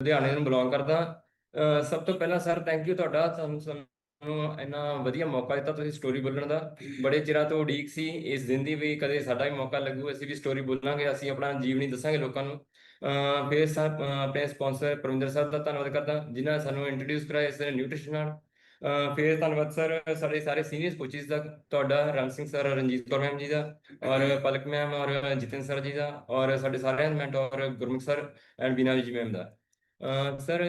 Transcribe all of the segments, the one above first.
ਲੁਧਿਆਣੇ ਨੂੰ ਬਿਲੋਂਗ ਕਰਦਾ। ਸਭ ਤੋਂ ਪਹਿਲਾਂ ਸਰ ਥੈਂਕ ਯੂ ਤੁਹਾਡਾ। ਸਾਨੂੰ ਸਾਨੂੰ ਇੰਨਾ ਵਧੀਆ ਮੌਕਾ ਦਿੱਤਾ ਤੁਸੀਂ ਸਟੋਰੀ ਬੋਲਣ ਦਾ। ਬੜੇ ਚਿਰਾਂ ਤੋਂ ਉਡੀਕ ਸੀ। ਇਸ ਦਿਨ ਦੀ ਵੀ ਕਦੇ ਸਾਡਾ ਵੀ ਮੌਕਾ ਲੱਗੂ, ਅਸੀਂ ਵੀ ਸਟੋਰੀ ਬੋਲਾਂਗੇ, ਅਸੀਂ ਆਪਣਾ ਜੀਵਨੀ ਦੱਸਾਂਗੇ ਲੋਕਾਂ ਨੂੰ। ਫਿਰ ਸਰ ਆਪਣੇ ਸਪਾਂਸਰ ਪਰਮਿੰਦਰ ਸਾਹਿਬ ਦਾ ਧੰਨਵਾਦ ਕਰਦਾ, ਜਿਨ੍ਹਾਂ ਨੇ ਸਾਨੂੰ ਇੰਟਰੋਡਿਊਸ ਕਰਾਇਆ ਇਸ ਨਿਊਟ੍ਰੀਸ਼ਨ ਨਾਲ। ਫਿਰ ਧੰਨਵਾਦ ਸਰ ਸਾਡੇ ਸਾਰੇ ਸੀਨੀਅਰ ਕੋਚਿਸ ਦਾ, ਤੁਹਾਡਾ, ਰਣ ਸਿੰਘ ਸਰ ਰਣਜੀਤ ਕੌਰ ਮੈਮ ਜੀ ਦਾ, ਔਰ ਪਲਕ ਮੈਮ ਔਰ ਜਿਤਨ ਸਰ ਜੀ ਦਾ, ਔਰ ਸਾਡੇ ਸਾਰਿਆਂ ਦੇ mentor Gurmukh sir and Beena ji ma'am the. Sir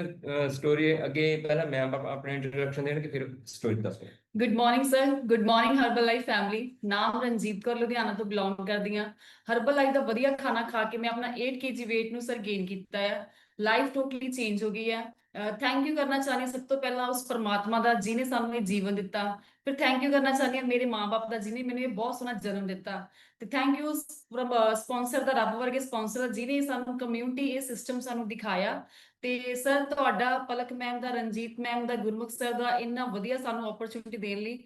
story ਅੱਗੇ ਪਹਿਲਾਂ ਮੈਮ ਆਪਣੇ ਇੰਟਰੋਡਕਸ਼ਨ ਦੇਣਗੇ ਫਿਰ ਸਟੋਰੀ ਦੱਸੋ good morning sir good morning Herbalife family ਨਾਮ ਰਣਜੀਤ ਕੌਰ, ਲੁਧਿਆਣਾ ਤੋਂ ਬਿਲੋਂਗ ਕਰਦੀ ਹਾਂ। ਹਰਬਲ ਲਾਈਫ ਦਾ ਵਧੀਆ ਖਾਣਾ ਖਾ ਕੇ ਮੈਂ ਆਪਣਾ 8 kg weight ਨੂੰ ਸਰ ਗੇਨ ਕੀਤਾ ਹੈ ਲਾਈਫ ਟੋਟਲੀ ਚੇਂਜ ਹੋ ਗਈ ਹੈ। ਥੈਂਕ ਯੂ ਕਰਨਾ ਚਾਹੁੰਦੀ ਸਭ ਤੋਂ ਪਹਿਲਾਂ ਉਸ ਪਰਮਾਤਮਾ ਦਾ ਜਿਨੇ ਸਾਨੂੰ ਇਹ ਜੀਵਨ ਦਿੱਤਾ ਫਿਰ ਥੈਂਕ ਯੂ ਕਰਨਾ ਚਾਹੁੰਦੀ ਹਾਂ। ਮੇਰੇ ਮਾਪੇ ਦਾ ਜਿਨੇ ਮੈਨੂੰ ਇਹ ਬਹੁਤ ਸੋਹਣਾ ਜਨਮ ਦਿੱਤਾ। ਤੇ ਥੈਂਕ ਯੂ ਸਪਾਂਸਰ ਦਾ ਰੱਬ ਵਰਗੇ ਸਪਾਂਸਰ ਜਿਨੇ ਸਾਨੂੰ ਕਮਿਊਨਿਟੀ ਇਹ ਸਿਸਟਮ ਸਾਨੂੰ ਦਿਖਾਇਆ। ਤੇ ਸਰ ਤੁਹਾਡਾ ਪਲਕ ਮੈਮ ਦਾ ਰਣਜੀਤ ਮੈਮ ਦਾ ਗੁਰਮੁਖ ਸਰ ਦਾ ਇੰਨਾ ਵਧੀਆ ਸਾਨੂੰ ਓਪਰਚੁਨਿਟੀ ਦੇਣ ਲਈ।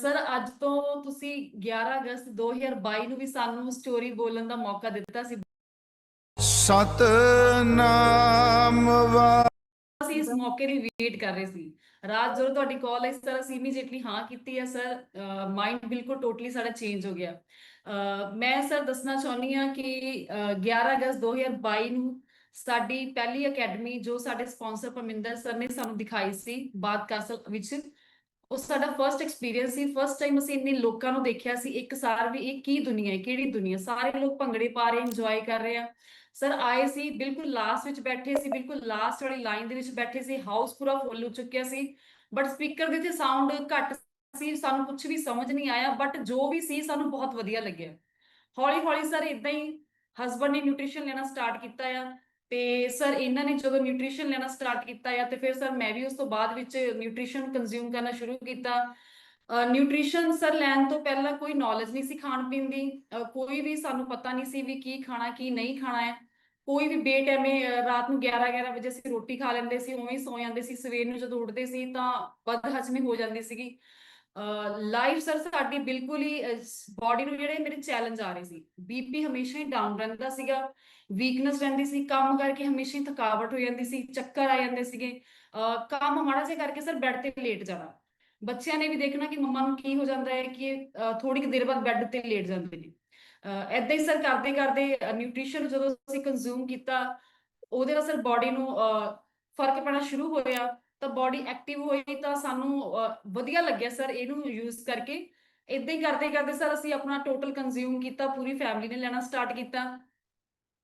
ਸਰ ਅੱਜ ਤੋਂ ਤੁਸੀਂ 11 ਅਗਸਤ 2022 ਨੂੰ ਵੀ ਸਾਨੂੰ ਸਟੋਰੀ ਬੋਲਣ ਦਾ ਮੌਕਾ ਦਿੱਤਾ ਸੀ। ਸਤਨਾਮ ਵਾ ਅਸੀਂ ਇਸ ਮੌਕੇ ਦੀ ਵੇਟ ਕਰ ਰਹੇ ਸੀ। ਰਾਤ ਜਦੋਂ ਤੁਹਾਡੀ ਕਾਲ ਆਈ ਸਰ ਅਸੀਂ ਇਮੀਡੀਏਟਲੀ ਹਾਂ ਕੀਤੀ ਹੈ ਸਰ ਮਾਈਂਡ ਬਿਲਕੁਲ ਟੋਟਲੀ ਸਾਡਾ ਚੇਂਜ ਹੋ ਗਿਆ। ਮੈਂ ਸਰ ਦੱਸਣਾ ਚਾਹੁੰਦੀ ਹਾਂ ਕਿ ਅਹ, 11 ਅਗਸਤ 2022 ਨੂੰ ਸਾਡੀ ਪਹਿਲੀ ਅਕੈਡਮੀ ਜੋ ਸਾਡੇ ਸਪਾਂਸਰ ਪਰਮਿੰਦਰ ਸਰ ਨੇ ਸਾਨੂੰ ਦਿਖਾਈ ਸੀ ਬਾਦ ਕਾਸਲ ਵਿੱਚ ਉਹ ਸਾਡਾ ਫਰਸਟ ਐਕਸਪੀਰੀਅੰਸ ਸੀ। ਫਰਸਟ ਟਾਈਮ ਅਸੀਂ ਇੰਨੇ ਲੋਕਾਂ ਨੂੰ ਦੇਖਿਆ ਸੀ ਇੱਕ ਸਾਰ ਵੀ ਇਹ ਕੀ ਦੁਨੀਆ ਹੈ ਕਿਹੜੀ ਦੁਨੀਆ ਸਾਰੇ ਲੋਕ ਭੰਗੜੇ ਪਾ ਰਹੇ ਇੰਜੋਏ ਕਰ ਰਹੇ ਆ। ਸਰ ਆਏ ਸੀ, ਬਿਲਕੁਲ ਲਾਸਟ ਵਿੱਚ ਬੈਠੇ ਸੀ, ਬਿਲਕੁਲ ਲਾਸਟ ਵਾਲੀ ਲਾਈਨ ਦੇ ਵਿੱਚ ਬੈਠੇ ਸੀ ਹਾਊਸ ਪੂਰਾ ਫੁੱਲ ਹੋ ਚੁੱਕਿਆ ਸੀ ਬਟ ਸਪੀਕਰ ਦੇ ਤੇ ਸਾਊਂਡ ਘੱਟ ਸੀ, ਸਾਨੂੰ ਕੁਝ ਵੀ ਸਮਝ ਨਹੀਂ ਆਇਆ ਬਟ ਜੋ ਵੀ ਸੀ, ਸਾਨੂੰ ਬਹੁਤ ਵਧੀਆ ਲੱਗਿਆ। ਹੌਲੀ ਹੌਲੀ ਸਰ ਇਦਾਂ ਹੀ ਹਸਬੰਡ ਨੇ ਨਿਊਟ੍ਰੀਸ਼ਨ ਲੈਣਾ ਸਟਾਰਟ ਕੀਤਾ ਆ, ਤੇ ਸਰ ਇਹਨਾਂ ਨੇ ਜਦੋਂ ਨਿਊਟ੍ਰੀਸ਼ਨ ਲੈਣਾ ਸਟਾਰਟ ਕੀਤਾ ਆ, ਤੇ ਫਿਰ ਸਰ ਮੈਂ ਵੀ ਉਸ ਤੋਂ ਬਾਅਦ ਵਿੱਚ ਨਿਊਟ੍ਰੀਸ਼ਨ ਕੰਜ਼ਿਊਮ ਕਰਨਾ ਸ਼ੁਰੂ ਕੀਤਾ ਨਿਊਟ੍ਰੀਸ਼ਨ ਸਰ ਲੈਣ ਤੋਂ ਪਹਿਲਾਂ ਕੋਈ ਨੌਲੇਜ ਨਹੀਂ ਸੀ ਖਾਣ ਪੀਣ ਦੀ ਕੋਈ ਵੀ ਸਾਨੂੰ ਪਤਾ ਨਹੀਂ ਸੀ ਵੀ ਕੀ ਖਾਣਾ, ਕੀ ਨਹੀਂ ਖਾਣਾ ਹੈ। ਕੋਈ ਵੀ ਬੇ ਟਾਈਮੇ ਰਾਤ ਨੂੰ 11 11 ਵਜੇ ਅਸੀਂ ਰੋਟੀ ਖਾ ਲੈਂਦੇ ਸੀ, ਉਵੇਂ ਹੀ ਸੌ ਜਾਂਦੇ ਸੀ। ਸਵੇਰ ਨੂੰ ਜਦੋਂ ਉੱਠਦੇ ਸੀ ਤਾਂ ਬਦ ਹਜਮੀ ਹੋ ਜਾਂਦੀ ਸੀਗੀ। ਲਾਈਫ ਸਰ ਸਾਡੀ ਬਿਲਕੁਲ ਹੀ ਬਾਡੀ ਨੂੰ ਜਿਹੜੇ ਮੇਰੇ ਚੈਲੰਜ ਆ ਰਹੇ ਸੀ। ਬੀਪੀ ਹਮੇਸ਼ਾ ਹੀ ਡਾਊਨ ਰਹਿੰਦਾ ਸੀਗਾ। ਵੀਕਨੈਸ ਰਹਿੰਦੀ ਸੀ, ਕੰਮ ਕਰਕੇ ਹਮੇਸ਼ਾ ਹੀ ਥਕਾਵਟ ਹੋ ਜਾਂਦੀ ਸੀ, ਚੱਕਰ ਆ ਜਾਂਦੇ ਸੀਗੇ। ਕੰਮ ਮਾੜਾ ਜਿਹਾ ਕਰਕੇ ਸਰ ਬੈੱਡ ਤੇ ਲੇਟ ਜਾਣਾ। ਬੱਚਿਆਂ ਨੇ ਵੀ ਦੇਖਣਾ ਕਿ ਮੰਮਾ ਨੂੰ ਕੀ ਹੋ ਜਾਂਦਾ ਹੈ ਕਿ ਥੋੜੀ ਕੁ ਦੇਰ ਬਾਅਦ ਬੈੱਡ ਤੇ ਲੇਟ ਜਾਂਦੇ ਨੇ। ਐਦਾਂ ਹੀ ਸਰ ਕਰਦੇ ਕਰਦੇ ਨਿਊਟ੍ਰੀਸ਼ਨ ਜਦੋਂ ਅਸੀਂ ਕੰਜ਼ੂਮ ਕੀਤਾ, ਉਹਦੇ ਨਾਲ ਸਰ ਬਾਡੀ ਨੂੰ ਫ਼ਰਕ ਪੈਣਾ ਸ਼ੁਰੂ ਹੋਇਆ, ਤਾਂ ਬਾਡੀ ਐਕਟਿਵ ਹੋਈ ਤਾਂ ਸਾਨੂੰ ਵਧੀਆ ਲੱਗਿਆ ਸਰ ਇਹਨੂੰ ਯੂਜ਼ ਕਰਕੇ। ਇਦਾਂ ਹੀ ਕਰਦੇ ਕਰਦੇ ਸਰ ਅਸੀਂ ਆਪਣਾ ਟੋਟਲ ਕੰਜ਼ਿਊਮ ਕੀਤਾ, ਪੂਰੀ ਫੈਮਿਲੀ ਨੇ ਲੈਣਾ ਸਟਾਰਟ ਕੀਤਾ।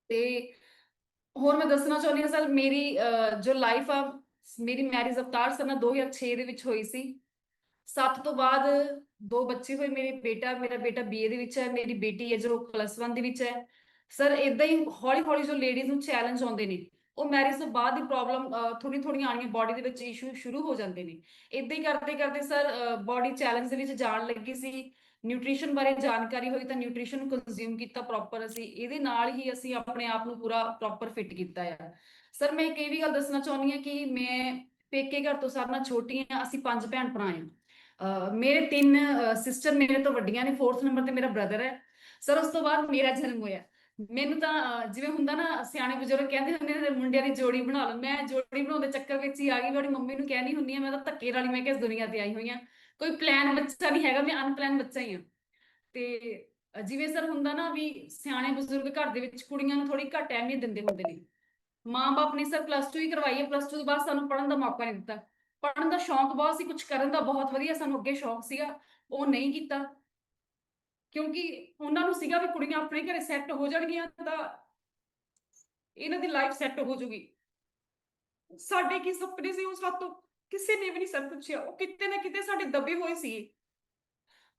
ਤੇ ਹੋਰ ਮੈਂ ਦੱਸਣਾ ਚਾਹੁੰਦੀ ਹਾਂ ਸਰ, ਮੇਰੀ ਜੋ ਲਾਈਫ ਆ, ਮੇਰੀ ਮੈਰਿਜ ਅਵਤਾਰ ਸਰ ਨਾਲ 2006 ਦੇ ਵਿੱਚ ਹੋਈ ਸੀ। ਸੱਤ ਤੋਂ ਬਾਅਦ ਦੋ ਬੱਚੇ ਹੋਏ, ਮੇਰੇ ਬੇਟਾ, ਮੇਰਾ ਬੇਟਾ ਬੀਏ ਦੇ ਵਿੱਚ ਹੈ, ਮੇਰੀ ਬੇਟੀ ਹੈ ਜੋ ਪਲੱਸ 1 ਦੇ ਵਿੱਚ ਹੈ। ਸਰ ਇਦਾਂ ਹੀ ਹੌਲੀ ਹੌਲੀ ਜੋ ਲੇਡੀਜ਼ ਨੂੰ ਚੈਲੰਜ ਆਉਂਦੇ ਨੇ, ਉਹ ਮੈਰਿਜ ਤੋਂ ਬਾਅਦ ਦੀ ਪ੍ਰੋਬਲਮ ਥੋੜੀ ਥੋੜੀ ਆਣੀਆਂ ਬਾਡੀ ਦੇ ਵਿੱਚ ਇਸ਼ੂ ਸ਼ੁਰੂ ਹੋ ਜਾਂਦੇ ਨੇ। ਇਦਾਂ ਹੀ ਕਰਦੇ ਕਰਦੇ ਸਰ ਬਾਡੀ ਚੈਲੰਜ ਦੇ ਵਿੱਚ ਜਾਣ ਲੱਗੀ ਸੀ। ਨਿਊਟ੍ਰੀਸ਼ਨ ਬਾਰੇ ਜਾਣਕਾਰੀ ਹੋਈ ਤਾਂ ਨਿਊਟ੍ਰੀਸ਼ਨ ਨੂੰ ਕੰਜ਼ਿਊਮ ਕੀਤਾ ਪ੍ਰੋਪਰ ਅਸੀਂ। ਇਹਦੇ ਨਾਲ ਹੀ ਅਸੀਂ ਆਪਣੇ ਆਪ ਨੂੰ ਪੂਰਾ ਪ੍ਰੋਪਰ ਫਿੱਟ ਕੀਤਾ ਆ। ਸਰ ਮੈਂ ਇੱਕ ਇਹ ਵੀ ਗੱਲ ਦੱਸਣਾ ਚਾਹੁੰਦੀ ਹਾਂ ਕਿ ਮੈਂ ਪੇਕੇ ਘਰ ਤੋਂ ਸਾਰਿਆਂ ਨਾਲ ਛੋਟੀ ਹਾਂ, ਅਸੀਂ ਪੰਜ ਭੈਣ ਭਰਾ ਹਾਂ। ਮੇਰੇ ਤਿੰਨ ਸਿਸਟਰ ਮੇਰੇ ਤੋਂ ਵੱਡੀਆਂ ਨੇ 4th ਨੰਬਰ ਤੇ ਮੇਰਾ ਬ੍ਰਦਰ ਹੈ। ਸਰ ਉਸ ਤੋਂ ਬਾਅਦ ਮੇਰਾ ਜਨਮ ਹੋਇਆ। ਮੈਨੂੰ ਤਾਂ ਜਿਵੇਂ ਹੁੰਦਾ ਨਾ, ਸਿਆਣੇ ਬਜ਼ੁਰਗ ਕਹਿੰਦੇ ਹੁੰਦੇ ਨੇ, ਮੁੰਡਿਆਂ ਦੀ ਜੋੜੀ ਬਣਾ ਲਓ। ਮੈਂ ਜੋੜੀ ਬਣਾਉਣ ਦੇ ਚੱਕਰ ਵਿੱਚ ਹੀ ਆ ਗਈ ਮੇਰੀ ਮੰਮੀ ਨੂੰ ਕਹਿਣੀ ਹੁੰਦੀ ਆ, ਮੈਂ ਤਾਂ ਧੱਕੇ ਨਾਲ ਹੀ, ਮੈਂ ਕਿਸ ਦੁਨੀਆ ਤੇ ਆਈ ਹੋਈ ਆ। ਕੋਈ ਪਲਾਨ ਬੱਚਾ ਨਹੀਂ ਹੈਗਾ, ਮੈਂ ਅਨਪਲਾਨ ਬੱਚਾ ਹੀ ਆ। ਤੇ ਜਿਵੇਂ ਸਰ ਹੁੰਦਾ ਨਾ ਵੀ ਸਿਆਣੇ ਬਜ਼ੁਰਗ ਘਰ ਦੇ ਵਿੱਚ ਕੁੜੀਆਂ ਨੂੰ ਥੋੜੀ ਘੱਟ ਅਹਿਮੀਅਤ ਦਿੰਦੇ ਹੁੰਦੇ ਨੇ। ਮਾਂ-ਬਾਪ ਨੇ ਸਰ ਪਲੱਸ 2 ਹੀ ਕਰਵਾਈ ਹੈ ਪਲੱਸ 2 ਤੋਂ ਬਾਅਦ ਸਾਨੂੰ ਪੜ੍ਹਨ ਦਾ ਮੌਕਾ ਨਹੀਂ ਦਿੱਤਾ। ਪੜ੍ਹਨ ਦਾ ਸ਼ੌਂਕ ਬਹੁਤ ਸੀ ਕੁਝ ਕਰਨ ਦਾ ਬਹੁਤ ਵਧੀਆ ਸਾਨੂੰ ਅੱਗੇ ਸ਼ੌਂਕ ਸੀਗਾ, ਉਹ ਨਹੀਂ ਕੀਤਾ। ਕਿਉਂਕਿ ਉਹਨਾਂ ਨੂੰ ਸੀਗਾ ਵੀ ਕੁੜੀਆਂ ਆਪਣੇ ਘਰੇ ਸੈੱਟ ਹੋ ਜਾਣਗੀਆਂ ਤਾਂ ਇਹਨਾਂ ਦੀ ਲਾਈਫ ਸੈੱਟ ਹੋ ਜੂਗੀ। ਸਾਡੇ ਕੀ ਸੁਪਨੇ ਸੀ ਉਸ ਹੱਥ ਤੋਂ ਕਿਸੇ ਨੇ ਵੀ ਨਹੀਂ ਸਰ ਪੁੱਛਿਆ ਉਹ ਕਿਤੇ ਨਾ ਕਿਤੇ ਸਾਡੇ ਦੱਬੇ ਹੋਏ ਸੀ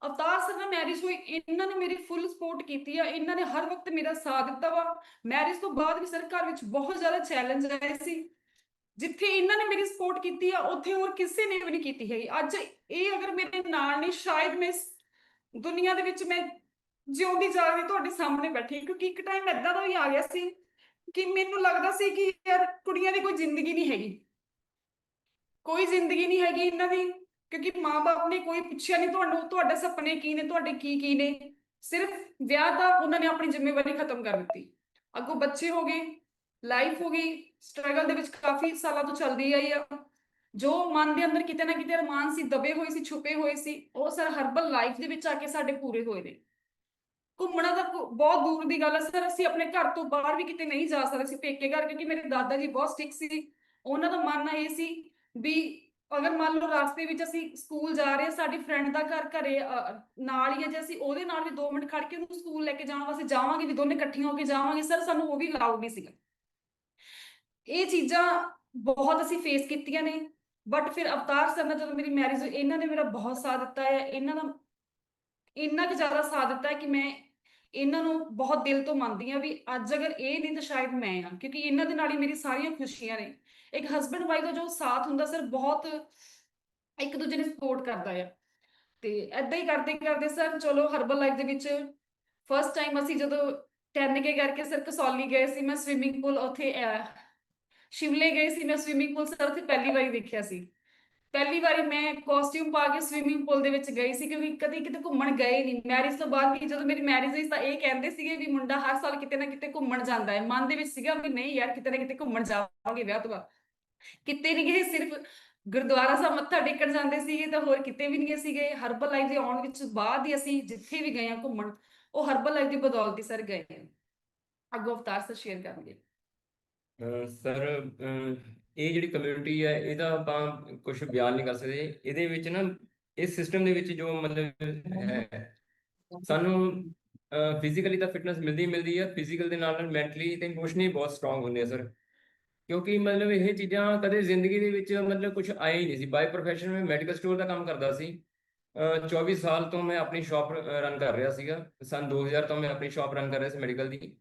ਅਵਤਾਰ ਸਰ ਨਾਲ ਮੈਰਿਜ ਹੋਈ, ਇਹਨਾਂ ਨੇ ਮੇਰੀ ਫੁੱਲ ਸਪੋਰਟ ਕੀਤੀ ਆ। ਇਹਨਾਂ ਨੇ ਹਰ ਵਕਤ ਮੇਰਾ ਸਾਥ ਦਿੱਤਾ ਵਾ। ਮੈਰਿਜ ਤੋਂ ਬਾਅਦ ਵੀ ਸਰ ਘਰ ਵਿੱਚ ਬਹੁਤ ਜ਼ਿਆਦਾ ਚੈਲੰਜ ਆਏ ਸੀ। ਜਿੱਥੇ ਇਹਨਾਂ ਨੇ ਮੇਰੀ ਸਪੋਰਟ ਕੀਤੀ ਆ, ਉੱਥੇ ਹੋਰ ਕਿਸੇ ਨੇ ਵੀ ਨਹੀਂ ਕੀਤੀ ਹੈਗੀ। ਅੱਜ ਇਹ ਅਗਰ ਮੇਰੇ ਨਾਲ ਨਹੀਂ, ਸ਼ਾਇਦ ਮੈਂ ਦੁਨੀਆ ਦੇ ਵਿੱਚ ਮੈਂ ਜਿਉਂਦੀ ਜਾਗਦੀ ਤੁਹਾਡੇ ਸਾਹਮਣੇ ਬੈਠੀ ਕਿਉਂਕਿ ਇੱਕ ਟਾਈਮ ਏਦਾਂ ਦਾ ਵੀ ਆ ਗਿਆ ਸੀ ਕਿ ਮੈਨੂੰ ਲੱਗਦਾ ਸੀ ਕਿ ਯਾਰ ਕੁੜੀਆਂ ਦੀ ਕੋਈ ਜ਼ਿੰਦਗੀ ਨਹੀਂ ਹੈਗੀ। ਕੋਈ ਜ਼ਿੰਦਗੀ ਨਹੀਂ ਹੈਗੀ ਇਹਨਾਂ ਦੀ, ਕਿਉਂਕਿ ਮਾਪੇ ਨੇ ਕੋਈ ਪੁੱਛਿਆ ਨਹੀਂ ਤੁਹਾਨੂੰ, ਤੁਹਾਡੇ ਸੁਪਨੇ ਕੀ ਨੇ, ਤੁਹਾਡੇ ਕੀ ਕੀ ਨੇ। ਸਿਰਫ ਵਿਆਹ ਦਾ ਉਹਨਾਂ ਨੇ ਆਪਣੀ ਜ਼ਿੰਮੇਵਾਰੀ ਖਤਮ ਕਰ ਦਿੱਤੀ। ਅੱਗੋਂ ਬੱਚੇ ਹੋ ਗਏ ਲਾਈਫ ਹੋ ਗਈ ਸਟਰਗਲ ਦੇ ਵਿੱਚ ਕਾਫੀ ਸਾਲਾਂ ਤੋਂ ਚੱਲਦੀ ਆਈ ਆ। ਜੋ ਮਨ ਦੇ ਅੰਦਰ ਕਿਤੇ ਨਾ ਕਿਤੇ ਅਰਮਾਨ ਸੀ, ਦਬੇ ਹੋਏ ਸੀ, ਛੁਪੇ ਹੋਏ ਸੀ, ਉਹ ਸਰ ਹਰਬਲ ਲਾਈਫ ਦੇ ਵਿੱਚ ਆ ਕੇ ਸਾਡੇ ਪੂਰੇ ਹੋਏ ਨੇ। ਘੁੰਮਣਾ ਤਾਂ ਕੋ- ਬਹੁਤ ਦੂਰ ਦੀ ਗੱਲ ਹੈ ਸਰ, ਅਸੀਂ ਆਪਣੇ ਘਰ ਤੋਂ ਬਾਹਰ ਵੀ ਕਿਤੇ ਨਹੀਂ ਜਾ ਸਕਦੇ ਸੀ ਪੇਕੇ ਘਰ, ਕਿਉਂਕਿ ਮੇਰੇ ਦਾਦਾ ਜੀ ਬਹੁਤ ਸਟਿਕ ਸੀ। ਉਹਨਾਂ ਦਾ ਮੰਨਣਾ ਇਹ ਸੀ ਵੀ ਅਗਰ ਮੰਨ ਲਓ ਰਸਤੇ ਵਿੱਚ ਅਸੀਂ ਸਕੂਲ ਜਾ ਰਹੇ ਹਾਂ ਸਾਡੀ ਫਰੈਂਡ ਦਾ ਘਰ ਘਰੇ ਨਾਲ ਹੀ ਹੈ ਜੇ ਅਸੀਂ ਉਹਦੇ ਨਾਲ ਵੀ 2 ਮਿੰਟ ਖੜ ਕੇ ਉਹਨੂੰ ਸਕੂਲ ਲੈ ਕੇ ਜਾਣ ਵਾਸਤੇ ਜਾਵਾਂਗੇ, ਵੀ ਦੋਨੇ ਇਕੱਠੀਆਂ ਹੋ ਕੇ ਜਾਵਾਂਗੇ, ਸਰ ਸਾਨੂੰ ਉਹ ਵੀ ਅਲਾਉਡ ਨਹੀਂ ਸੀਗਾ। ਇਹ ਚੀਜ਼ਾਂ ਬਹੁਤ ਅਸੀਂ ਫੇਸ ਕੀਤੀਆਂ ਨੇ ਬਟ ਫਿਰ ਅਵਤਾਰ ਸਰ ਨਾਲ ਜਦੋਂ ਮੇਰੀ ਮੈਰਿਜ ਹੋਈ, ਇਹਨਾਂ ਨੇ ਮੇਰਾ ਬਹੁਤ ਸਾਥ ਦਿੱਤਾ ਹੈ, ਇਹਨਾਂ ਦਾ ਇੰਨਾ ਕੁ ਜ਼ਿਆਦਾ ਸਾਥ ਦਿੱਤਾ ਹੈ ਕਿ ਮੈਂ ਇਹਨਾਂ ਨੂੰ ਬਹੁਤ ਦਿਲ ਤੋਂ ਮੰਨਦੀ ਹਾਂ ਵੀ ਅੱਜ ਅਗਰ ਇਹ ਨਹੀਂ ਤਾਂ ਸ਼ਾਇਦ ਮੈਂ ਆ ਕਿਉਂਕਿ ਇਹਨਾਂ ਦੇ ਨਾਲ ਹੀ ਮੇਰੀ ਸਾਰੀਆਂ ਖੁਸ਼ੀਆਂ ਨੇ। ਇੱਕ ਹਸਬੰਡ ਵਾਈਫ ਦਾ ਜੋ ਸਾਥ ਹੁੰਦਾ ਸਰ, ਬਹੁਤ ਇੱਕ ਦੂਜੇ ਨੂੰ ਸਪੋਰਟ ਕਰਦਾ ਆ। ਤੇ ਐਦਾਂ ਹੀ ਕਰਦੇ ਕਰਦੇ ਸਰ, ਚਲੋ ਹਰਬਲ ਲਾਈਫ ਦੇ ਵਿੱਚ ਫਸਟ ਟਾਈਮ ਅਸੀਂ ਜਦੋਂ ਟੈਨਕੇ ਕਰਕੇ ਸਰ ਕਸੌਲੀ ਗਏ ਸੀ, ਮੈਂ ਸਵਿਮਿੰਗ ਪੂਲ ਉੱਥੇ ਸ਼ਿਮਲੇ ਗਏ ਸੀ, ਮੈਂ ਸਵਿਮਿੰਗ ਪੂਲ ਸਰ ਉੱਥੇ ਪਹਿਲੀ ਵਾਰੀ ਦੇਖਿਆ ਸੀ। ਪਹਿਲੀ ਵਾਰੀ ਮੈਂ ਕਾਸਟਿਊਮ ਪਾ ਕੇ ਸਵਿਮਿੰਗ ਪੂਲ ਦੇ ਵਿੱਚ ਗਈ ਸੀ, ਕਿਉਂਕਿ ਕਦੀ ਕਿਤੇ ਘੁੰਮਣ ਗਏ ਨਹੀਂ ਮੈਰਿਜ ਤੋਂ ਬਾਅਦ ਵੀ ਜਦੋਂ ਮੇਰੀ ਮੈਰਿਜ ਹੋਈ ਤਾਂ ਇਹ ਕਹਿੰਦੇ ਸੀਗੇ ਵੀ ਮੁੰਡਾ ਹਰ ਸਾਲ ਕਿਤੇ ਨਾ ਕਿਤੇ ਘੁੰਮਣ ਜਾਂਦਾ ਹੈ। ਮਨ ਦੇ ਵਿੱਚ ਸੀਗਾ ਵੀ ਨਹੀਂ ਯਾਰ, ਕਿਤੇ ਨਾ ਕਿਤੇ ਘੁੰਮਣ ਜਾਵਾਂਗੇ ਵਿਆਹ ਤੋਂ ਬਾਅਦ। ਕਿਤੇ ਨਹੀਂ ਗਏ, ਸਿਰਫ ਗੁਰਦੁਆਰਾ ਸਾਹਿਬ ਮੱਥਾ ਟੇਕਣ ਜਾਂਦੇ ਸੀਗੇ ਤਾਂ ਹੋਰ ਕਿਤੇ ਵੀ ਨਹੀਂ ਸੀਗੇ। ਹਰਬਲ ਲਾਈਫ ਦੇ ਆਉਣ ਵਿੱਚ ਬਾਅਦ ਹੀ ਅਸੀਂ ਜਿੱਥੇ ਵੀ ਗਏ ਆ ਘੁੰਮਣ, ਉਹ ਹਰਬਲ ਲਾਈਫ ਦੀ ਬਦੌਲਤ ਹੀ ਸਰ ਗਏ ਆ ਅੱਗੋਂ ਅਵਤਾਰ ਸਰ ਸ਼ੇਅਰ ਕਰਨਗੇ। ਸਰ ਇਹ ਜਿਹੜੀ ਕਮਿਊਨਿਟੀ ਹੈ, ਇਹਦਾ ਆਪਾਂ ਕੁਝ ਬਿਆਨ ਨਹੀਂ ਕਰ ਸਕਦੇ। ਇਹਦੇ ਵਿੱਚ ਨਾ, ਇਸ ਸਿਸਟਮ ਦੇ ਵਿੱਚ ਜੋ ਮਤਲਬ ਹੈ, ਸਾਨੂੰ ਫਿਜ਼ੀਕਲੀ ਤਾਂ ਫਿਟਨੈਸ ਮਿਲਦੀ ਮਿਲਦੀ ਹੈ ਫਿਜ਼ੀਕਲ ਦੇ ਨਾਲ ਨਾਲ ਮੈਂਟਲੀ ਤੇ ਇਮੋਸ਼ਨਲੀ ਬਹੁਤ ਸਟਰੋਂਗ ਹੁੰਦੇ ਆ ਸਰ ਕਿਉਂਕਿ ਮਤਲਬ ਇਹ ਚੀਜ਼ਾਂ ਕਦੇ ਜ਼ਿੰਦਗੀ ਦੇ ਵਿੱਚ ਮਤਲਬ ਕੁਝ ਆਇਆ ਹੀ ਨਹੀਂ ਸੀ। ਬਾਈ ਪ੍ਰੋਫੈਸ਼ਨ ਮੈਂ ਮੈਡੀਕਲ ਸਟੋਰ ਦਾ ਕੰਮ ਕਰਦਾ ਸੀ। ਅਹ 24 ਸਾਲ ਤੋਂ ਮੈਂ ਆਪਣੀ ਸ਼ਾਪ ਰਨ ਕਰ ਰਿਹਾ ਸੀਗਾ। ਸਨ 2000 ਤੋਂ ਮੈਂ ਆਪਣੀ ਸ਼ਾਪ ਰਨ ਕਰ ਰਿਹਾ ਸੀ ਮੈਡੀਕਲ ਦੀ।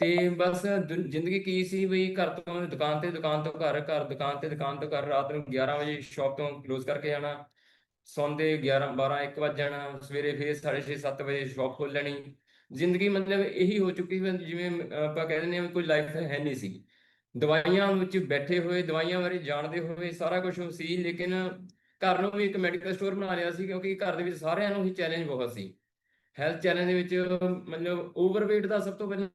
ਤੇ ਬਸ ਦੁ- ਜ਼ਿੰਦਗੀ ਕੀ ਸੀ ਬਈ ਘਰ ਤੋਂ ਦੁਕਾਨ ਤੇ ਦੁਕਾਨ ਤੋਂ ਘਰ ਘਰ ਦੁਕਾਨ ਤੇ ਦੁਕਾਨ ਤੋਂ ਘਰ, ਰਾਤ ਨੂੰ 11 ਵਜੇ ਸ਼ਾਪ ਤੋਂ ਕਲੋਜ਼ ਕਰਕੇ ਜਾਣਾ ਸੌਂਦੇ 11 12 1 ਵਜੇ ਜਾਣਾ, ਸਵੇਰੇ ਫੇਰ 6:30 7 ਵਜੇ ਸ਼ਾਪ ਖੋਲ ਲੈਣੀ ਜ਼ਿੰਦਗੀ ਮਤਲਬ ਇਹੀ ਹੋ ਚੁੱਕੀ ਵੀ ਜਿਵੇਂ ਆਪਾਂ ਕਹਿ ਦਿੰਦੇ ਹਾਂ ਵੀ ਕੋਈ ਲਾਈਫ ਹੈ ਨਹੀਂ ਸੀ। ਦਵਾਈਆਂ ਵਿੱਚ ਬੈਠੇ ਹੋਏ, ਦਵਾਈਆਂ ਬਾਰੇ ਜਾਣਦੇ ਹੋਏ ਸਾਰਾ ਕੁਝ ਸੀ, ਲੇਕਿਨ ਘਰ ਨੂੰ ਵੀ ਇੱਕ ਮੈਡੀਕਲ ਸਟੋਰ ਬਣਾ ਲਿਆ ਸੀ ਕਿਉਂਕਿ ਘਰ ਦੇ ਵਿੱਚ ਸਾਰਿਆਂ ਨੂੰ ਹੀ ਚੈਲੰਜ ਬਹੁਤ ਸੀ। ਹੈਲਥ ਚੈਲੰਜ ਦੇ ਵਿੱਚ ਮਤਲਬ ਓਵਰਵੇਟ ਦਾ ਸਭ ਤੋਂ ਪਹਿਲਾਂ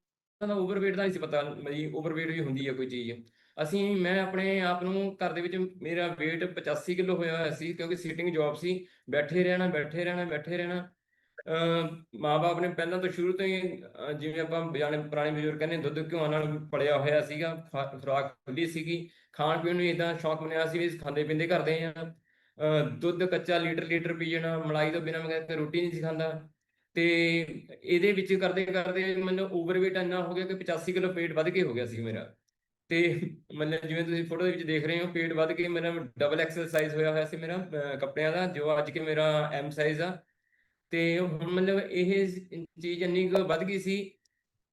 ਤਾਂ ਓਵਰਵੇਟ ਦਾ ਹੀ ਸੀ ਪਤਾ ਵੀ ਓਵਰਵੇਟ ਵੀ ਹੁੰਦੀ ਹੈ ਕੋਈ ਚੀਜ਼। ਅਸੀਂ, ਮੈਂ ਆਪਣੇ ਆਪ ਨੂੰ ਘਰ ਦੇ ਵਿੱਚ ਮੇਰਾ weight 85 ਕਿਲੋ ਹੋਇਆ ਹੋਇਆ ਸੀ, ਕਿਉਂਕਿ ਸੀਟਿੰਗ ਜੌਬ ਸੀ। ਬੈਠੇ ਰਹਿਣਾ ਬੈਠੇ ਰਹਿਣਾ ਬੈਠੇ ਰਹਿਣਾ। ਅਹ ਮਾਪੇ ਨੇ ਪਹਿਲਾਂ ਤੋਂ ਸ਼ੁਰੂ ਤੋਂ ਹੀ ਜਿਵੇਂ ਆਪਾਂ ਜਾਣੇ ਪੁਰਾਣੇ ਬਜ਼ੁਰਗ ਕਹਿੰਦੇ ਦੁੱਧ ਘਿਓ ਨਾਲ ਪੜਿਆ ਹੋਇਆ ਸੀਗਾ, ਖਾ- ਖੁਰਾਕ ਖੁੱਲੀ ਸੀਗੀ। ਖਾਣ ਪੀਣ ਨੂੰ ਇਦਾਂ ਸ਼ੌਕ ਬਣਿਆ ਸੀ ਵੀ ਖਾਂਦੇ ਪੀਂਦੇ ਕਰਦੇ ਆ ਅਹ ਦੁੱਧ ਕੱਚਾ ਲੀਟਰ ਲੀਟਰ ਪੀ ਜਾਣਾ, ਮਲਾਈ ਤੋਂ ਬਿਨਾਂ ਮੈਂ ਕਦੇ ਰੋਟੀ ਨਹੀਂ ਸੀ ਖਾਂਦਾ। ਤੇ ਇਹਦੇ ਵਿੱਚ ਕਰਦੇ ਕਰਦੇ ਮੈਨੂੰ ਓਵਰਵੇਟ ਇੰਨਾ ਹੋ ਗਿਆ ਕਿ 85 ਕਿਲੋ ਪੇਟ ਵੱਧ ਕੇ ਹੋ ਗਿਆ ਸੀ ਮੇਰਾ। ਤੇ ਮਤਲਬ ਜਿਵੇਂ ਤੁਸੀਂ ਫੋਟੋ ਦੇ ਵਿੱਚ ਦੇਖ ਰਹੇ ਹੋ ਪੇਟ ਵੱਧ ਕੇ ਮੇਰਾ ਡਬਲ ਐਕਸਰਸਾਈਜ਼ ਹੋਇਆ ਹੋਇਆ ਸੀ ਮੇਰਾ ਕੱਪੜਿਆਂ ਦਾ, ਜੋ ਅੱਜ ਕੇ ਮੇਰਾ ਐਮ ਸਾਈਜ਼ ਆ। ਤੇ ਹੁਣ ਮਤਲਬ ਇਹ ਚੀਜ਼ ਇੰਨੀ ਕੁ ਵੱਧ ਗਈ ਸੀ।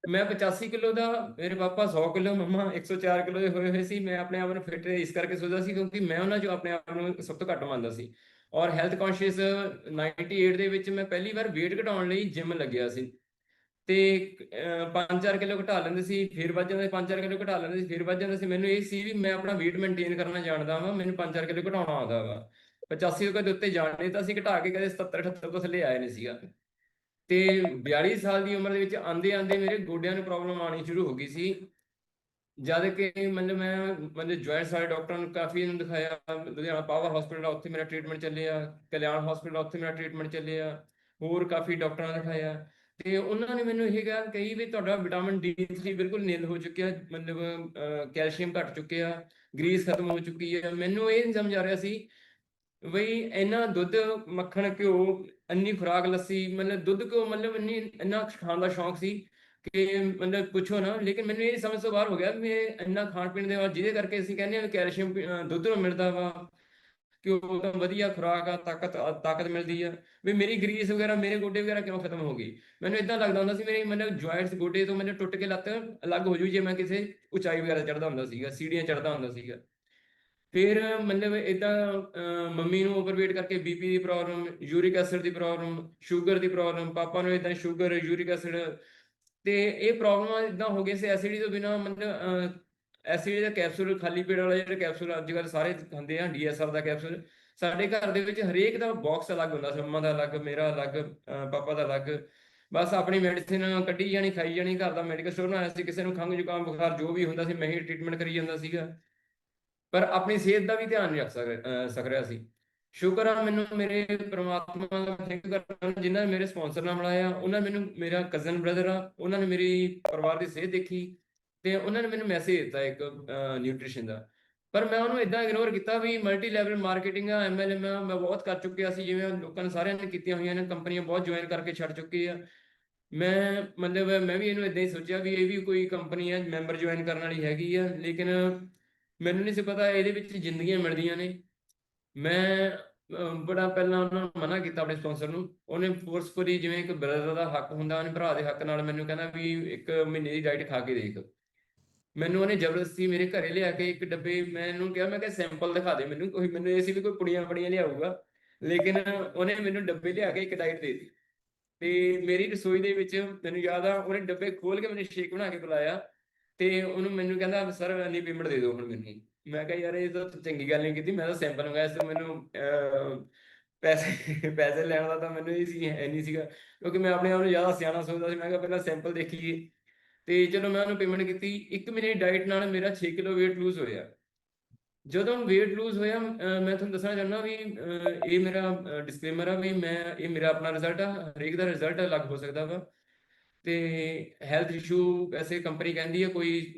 ਮੈਂ 85 ਕਿਲੋ ਦਾ, ਮੇਰੇ ਪਾਪਾ 100 ਕਿਲੋ, ਮੰਮਾ 104 ਕਿਲੋ ਦੇ ਹੋਏ ਹੋਏ ਸੀ। ਮੈਂ ਆਪਣੇ ਆਪ ਨੂੰ ਫਿਟ ਇਸ ਕਰਕੇ ਸੋਚਦਾ ਸੀ ਕਿਉਂਕਿ ਮੈਂ ਉਹਨਾਂ ਚੋਂ ਆਪਣੇ ਆਪ ਨੂੰ ਸਭ ਤੋਂ ਘੱਟ ਮੰਨਦਾ ਸੀ। ਔਰ ਹੈਲਥ ਕੌਨਸ਼ੀਅਸ 98 ਦੇ ਵਿੱਚ ਮੈਂ ਪਹਿਲੀ ਵਾਰ weight ਘਟਾਉਣ ਲਈ ਜਿਮ ਲੱਗਿਆ ਸੀ। ਤੇ 5-4 ਕਿਲੋ ਘਟਾ ਲੈਂਦੇ ਸੀ, ਫਿਰ ਵੱਧ ਜਾਂਦੇ 5-4 ਕਿਲੋ ਘਟਾ ਲੈਂਦੇ ਸੀ, ਫਿਰ ਵੱਧ ਜਾਂਦੇ ਸੀ। ਮੈਨੂੰ ਇਹ ਸੀ ਵੀ ਮੈਂ ਆਪਣਾ weight ਮੇਨਟੇਨ ਕਰਨਾ ਜਾਣਦਾ ਵਾਂ, ਮੈਨੂੰ 5-4 ਕਿਲੋ ਘਟਾਉਣਾ ਆਉਂਦਾ ਵਾ। 85 ਤੋਂ ਕਦੇ ਉੱਤੇ ਜਾਣੇ ਤਾਂ ਅਸੀਂ ਘਟਾ ਕੇ ਕਦੇ 70 78 ਤੋਂ ਥੱਲੇ ਆਏ ਨਹੀਂ ਸੀਗਾ। ਤੇ 42 ਸਾਲ ਦੀ ਉਮਰ ਦੇ ਵਿੱਚ ਆਂਦੇ ਆਂਦੇ ਮੇਰੇ ਗੋਡਿਆਂ ਨੂੰ ਪ੍ਰੋਬਲਮ ਆਣੀ ਸ਼ੁਰੂ ਹੋ ਗਈ ਸੀ। ਜਦ ਕਿ ਮਤਲਬ ਮੈਂ, ਮਤਲਬ ਜੁਆਇੰਟਸ ਵਾਲੇ ਡਾਕਟਰਾਂ ਨੂੰ ਕਾਫੀ ਨੂੰ ਦਿਖਾਇਆ, ਲੁਧਿਆਣਾ ਪਾਵਰ ਹਸਪੀਟਲ ਆ, ਉੱਥੇ ਮੇਰਾ ਟ੍ਰੀਟਮੈਂਟ ਚੱਲਿਆ ਕਲਿਆਣ ਹਸਪੀਟਲ ਉੱਥੇ ਮੇਰਾ ਟ੍ਰੀਟਮੈਂਟ ਚੱਲਿਆ ਹੋਰ ਕਾਫੀ ਡਾਕਟਰਾਂ ਨੂੰ ਦਿਖਾਇਆ। ਤੇ ਉਹਨਾਂ ਨੇ ਮੈਨੂੰ ਇਹ ਗੱਲ ਕਹੀ ਵੀ ਤੁਹਾਡਾ ਵਿਟਾਮਿਨ ਡੀ3 ਬਿਲਕੁਲ ਨਿਲ ਹੋ ਚੁੱਕਿਆ, ਮਤਲਬ ਕੈਲਸ਼ੀਅਮ ਘਟ ਚੁੱਕਿਆ ਗਰੀਸ ਖਤਮ ਹੋ ਚੁੱਕੀ ਹੈ ਮੈਨੂੰ ਇਹ ਨਹੀਂ ਸਮਝ ਆ ਰਿਹਾ ਸੀ ਬਈ ਇੰਨਾ ਦੁੱਧ, ਮੱਖਣ, ਘਿਓ ਇੰਨੀ ਖੁਰਾਕ ਲੱਸੀ, ਮਤਲਬ ਦੁੱਧ, ਘਿਓ ਮਤਲਬ ਇੰਨੀ, ਇੰਨਾ ਖਾਣ ਦਾ ਸ਼ੌਂਕ ਸੀ ਕਿ ਮਤਲਬ ਪੁੱਛੋ ਨਾ, ਲੇਕਿਨ ਮੈਨੂੰ ਇਹ ਸਮਝ ਤੋਂ ਬਾਹਰ ਹੋ ਗਿਆ ਵੀ ਇਹ ਇੰਨਾ ਖਾਣ ਪੀਣ ਦੇ ਬਾਅਦ ਜਿਹਦੇ ਕਰਕੇ ਅਸੀਂ ਕਹਿੰਦੇ ਹਾਂ ਕੈਲਸ਼ੀਅਮ ਦੁੱਧ ਨੂੰ ਮਿਲਦਾ ਵਾ ਘਿਓ ਤਾਂ ਵਧੀਆ ਖੁਰਾਕ ਆ, ਤਾਕਤ ਤਾਕਤ ਮਿਲਦੀ ਆ। ਵੀ ਮੇਰੀ ਗਰੀਸ ਵਗੈਰਾ, ਮੇਰੇ ਗੋਡੇ ਵਗੈਰਾ ਕਿਉਂ ਖਤਮ ਹੋ ਗਈ? ਮੈਨੂੰ ਇਦਾਂ ਲੱਗਦਾ ਹੁੰਦਾ ਸੀ, ਮੇਰੇ ਮਤਲਬ ਜੁਆਇੰਟਸ ਗੋਡੇ ਤੋਂ ਮੈਨੂੰ ਟੁੱਟ ਕੇ ਲੱਤ ਅਲੱਗ ਹੋ ਜੂ ਜੇ ਮੈਂ ਕਿਸੇ ਉਚਾਈ ਵਗੈਰਾ ਚੜਦਾ ਹੁੰਦਾ ਸੀਗਾ, ਸੀੜੀਆਂ ਚੜਦਾ ਹੁੰਦਾ ਸੀਗਾ। ਫਿਰ ਮਤਲਬ ਇਦਾਂ ਮੰਮੀ ਨੂੰ ਓਵਰਵੇਟ ਕਰਕੇ ਬੀਪੀ ਦੀ ਪ੍ਰੋਬਲਮ ਯੂਰਿਕ ਐਸਿਡ ਦੀ ਪ੍ਰੋਬਲਮ ਸ਼ੂਗਰ ਦੀ ਪ੍ਰੋਬਲਮ ਪਾਪਾ ਨੂੰ ਇਦਾਂ ਸ਼ੂਗਰ ਯੂਰਿਕ ਐਸਿਡ ਤੇ ਇਹ ਪ੍ਰੋਬਲਮਾਂ ਇਦਾਂ ਹੋ ਗਏ ਸੀ ਐਸਿਡੀ ਤੋਂ ਬਿਨਾ, ਮਤਲਬ ਐਸਿਡ ਦਾ ਕੈਪਸੂਲ ਖਾਲੀ ਪੇਟ ਵਾਲਾ ਜਿਹੜਾ ਕੈਪਸੂਲ ਅੱਜ ਕੱਲ੍ਹ ਸਾਰੇ ਖਾਂਦੇ ਆ ਡੀਐਸਆਰ ਦਾ ਕੈਪਸੂਲ ਸਾਡੇ ਘਰ ਦੇ ਵਿੱਚ ਹਰੇਕ ਦਾ ਬਾਕਸ ਅਲੱਗ ਹੁੰਦਾ ਸੀ ਮੰਮਾ ਦਾ ਅਲੱਗ, ਮੇਰਾ ਅਲੱਗ ਪਾਪਾ ਦਾ ਅਲੱਗ। ਬਸ ਆਪਣੀ ਮੈਡੀਸਿਨ ਕੱਢੀ ਜਾਣੀ, ਖਾਈ ਜਾਣੀ, ਘਰ ਦਾ ਮੈਡੀਕਲ ਸਟੋਰ ਬਣਾਇਆ ਸੀ, ਕਿਸੇ ਨੂੰ ਖੰਘ ਜ਼ੁਕਾਮ, ਬੁਖਾਰ ਜੋ ਵੀ ਹੁੰਦਾ ਸੀ, ਮੈਂ ਹੀ ਟ੍ਰੀਟਮੈਂਟ ਕਰੀ ਜਾਂਦਾ ਸੀਗਾ। ਪਰ ਆਪਣੀ ਸਿਹਤ ਦਾ ਵੀ ਧਿਆਨ ਨਹੀਂ ਰੱਖ ਸਕ ਸਕ ਰਿਹਾ ਸੀ। ਸ਼ੁਕਰ ਆ ਮੈਨੂੰ ਮੇਰੇ ਪ੍ਰਮਾਤਮਾ ਦਾ ਥੈਂਕ ਕਰਨਾ ਜਿਨ੍ਹਾਂ ਨੇ ਮੇਰੇ ਸਪਾਂਸਰ ਨਾਲ ਮਿਲਾਇਆ, ਉਹਨਾਂ ਨੇ ਮੈਨੂੰ ਮੇਰਾ ਕਜ਼ਨ ਬ੍ਰਦਰ ਆ, ਉਹਨਾਂ ਨੇ ਮੇਰੀ ਪਰਿਵਾਰ ਦੀ ਸਿਹਤ ਦੇਖੀ ਤੇ ਉਹਨਾਂ ਨੇ ਮੈਨੂੰ ਮੈਸੇਜ ਦਿੱਤਾ ਇੱਕ ਨਿਊਟ੍ਰੀਸ਼ਨ ਦਾ। ਪਰ ਮੈਂ ਉਹਨੂੰ ਇਦਾਂ ਇਗਨੋਰ ਕੀਤਾ ਵੀ ਮਲਟੀ ਲੈਵਲ ਮਾਰਕੀਟਿੰਗ ਆ ਐਮਐਲਐਮ ਆ, ਮੈਂ ਬਹੁਤ ਕਰ ਚੁੱਕਿਆ ਸੀ, ਜਿਵੇਂ ਲੋਕਾਂ ਨੇ ਸਾਰਿਆਂ ਨੇ ਕੀਤੀਆਂ ਹੋਈਆਂ ਨੇ, ਕੰਪਨੀਆਂ ਬਹੁਤ ਜੁਆਇਨ ਕਰਕੇ ਛੱਡ ਚੁੱਕੀ ਆ। ਮੈਂ ਮਤਲਬ ਮੈਂ ਵੀ ਇਹਨੂੰ ਇਦਾਂ ਹੀ ਸੋਚਿਆ ਵੀ ਇਹ ਵੀ ਕੋਈ ਕੰਪਨੀ ਹੈ ਮੈਂਬਰ ਜੁਆਇਨ ਕਰਨ ਵਾਲੀ ਹੈਗੀ ਆ, ਲੇਕਿਨ ਮੈਨੂੰ ਨਹੀਂ ਸੀ ਪਤਾ ਇਹਦੇ ਵਿੱਚ ਜ਼ਿੰਦਗੀਆਂ ਮਿਲਦੀਆਂ ਨੇ। ਮੈਂ ਬੜਾ ਪਹਿਲਾਂ ਉਹਨਾਂ ਨੂੰ ਮਨਾ ਕੀਤਾ ਆਪਣੇ ਸਪਾਂਸਰ ਨੂੰ। ਉਹਨੇ ਫੋਰਸਫੁਲੀ ਜਿਵੇਂ ਇੱਕ ਬ੍ਰਦਰ ਦਾ ਹੱਕ ਹੁੰਦਾ, ਉਹਨੇ ਭਰਾ ਦੇ ਹੱਕ ਨਾਲ ਮੈਨੂੰ ਕਹਿੰਦਾ ਵੀ ਇੱਕ ਮਹੀਨੇ ਦੀ ਡਾਈਟ ਖਾ ਕੇ ਦੇਖ। ਮੈਨੂੰ ਉਹਨੇ ਜ਼ਬਰਦਸਤੀ ਮੇਰੇ ਘਰੇ ਲਿਆ ਕੇ ਇੱਕ ਡੱਬੇ, ਮੈਂ ਕਿਹਾ ਮੈਂ ਕਿਹਾ ਸੈਂਪਲ ਦਿਖਾ ਦੇ ਮੈਨੂੰ, ਕੋਈ ਮੈਨੂੰ ਇਹ ਸੀ ਵੀ ਕੋਈ ਪੁੜੀਆਂ ਪੜੀਆਂ ਲਿਆਊਗਾ ਲੇਕਿਨ ਉਹਨੇ ਮੈਨੂੰ ਡੱਬੇ ਲਿਆ ਕੇ ਇੱਕ ਡਾਈਟ ਦੇ ਦਿੱਤੀ। ਤੇ ਮੇਰੀ ਰਸੋਈ ਦੇ ਵਿੱਚ ਮੈਨੂੰ ਯਾਦ ਆ, ਉਹਨੇ ਡੱਬੇ ਖੋਲ ਕੇ ਮੈਨੂੰ ਸ਼ੇਕ ਬਣਾ ਕੇ ਪਿਲਾਇਆ। ਤੇ ਉਹਨੂੰ ਮੈਨੂੰ ਕਹਿੰਦਾ, ਸਰ, ਇੰਨੀ ਪੇਮੈਂਟ ਦੇ ਦਿਓ ਹੁਣ ਮੈਨੂੰ ਮੈਂ ਕਿਹਾ ਯਾਰ ਇਹ ਤਾਂ ਚੰਗੀ ਗੱਲ ਨਹੀਂ ਕੀਤੀ, ਮੈਂ ਤਾਂ ਸੈਂਪਲ ਮੰਗਾਇਆ ਸੀ, ਮੈਨੂੰ ਪੈਸੇ ਪੈਸੇ ਲੈਣ ਦਾ ਤਾਂ ਮੈਨੂੰ ਇਹ ਸੀ, ਹੈ ਨਹੀਂ ਸੀਗਾ, ਕਿਉਂਕਿ ਮੈਂ ਆਪਣੇ ਆਪ ਨੂੰ ਜ਼ਿਆਦਾ ਸਿਆਣਾ ਸੋਚਦਾ ਸੀ, ਮੈਂ ਕਿਹਾ ਪਹਿਲਾਂ ਸੈਂਪਲ ਦੇਖੀਏ। ਤੇ ਚਲੋ ਮੈਂ ਉਹਨੂੰ ਪੇਮੈਂਟ ਕੀਤੀ, ਇੱਕ ਮਹੀਨੇ ਡਾਈਟ ਨਾਲ ਮੇਰਾ 6 ਕਿਲੋ weight lose ਹੋਇਆ। ਜਦੋਂ weight lose ਹੋਇਆ ਮੈਂ ਤੁਹਾਨੂੰ ਦੱਸਣਾ ਚਾਹੁੰਦਾ ਵੀ ਇਹ ਮੇਰਾ ਡਿਸਕਲੇਮਰ ਆ ਵੀ ਮੈਂ, ਇਹ ਮੇਰਾ ਆਪਣਾ ਰਿਜ਼ਲਟ ਆ, ਹਰੇਕ ਦਾ ਰਿਜ਼ਲਟ ਅਲੱਗ ਹੋ ਸਕਦਾ ਵਾ। ਤੇ ਹੈਲਥ ਇਸ਼ੂ ਵੈਸੇ ਕੰਪਨੀ ਕਹਿੰਦੀ ਹੈ ਕੋਈ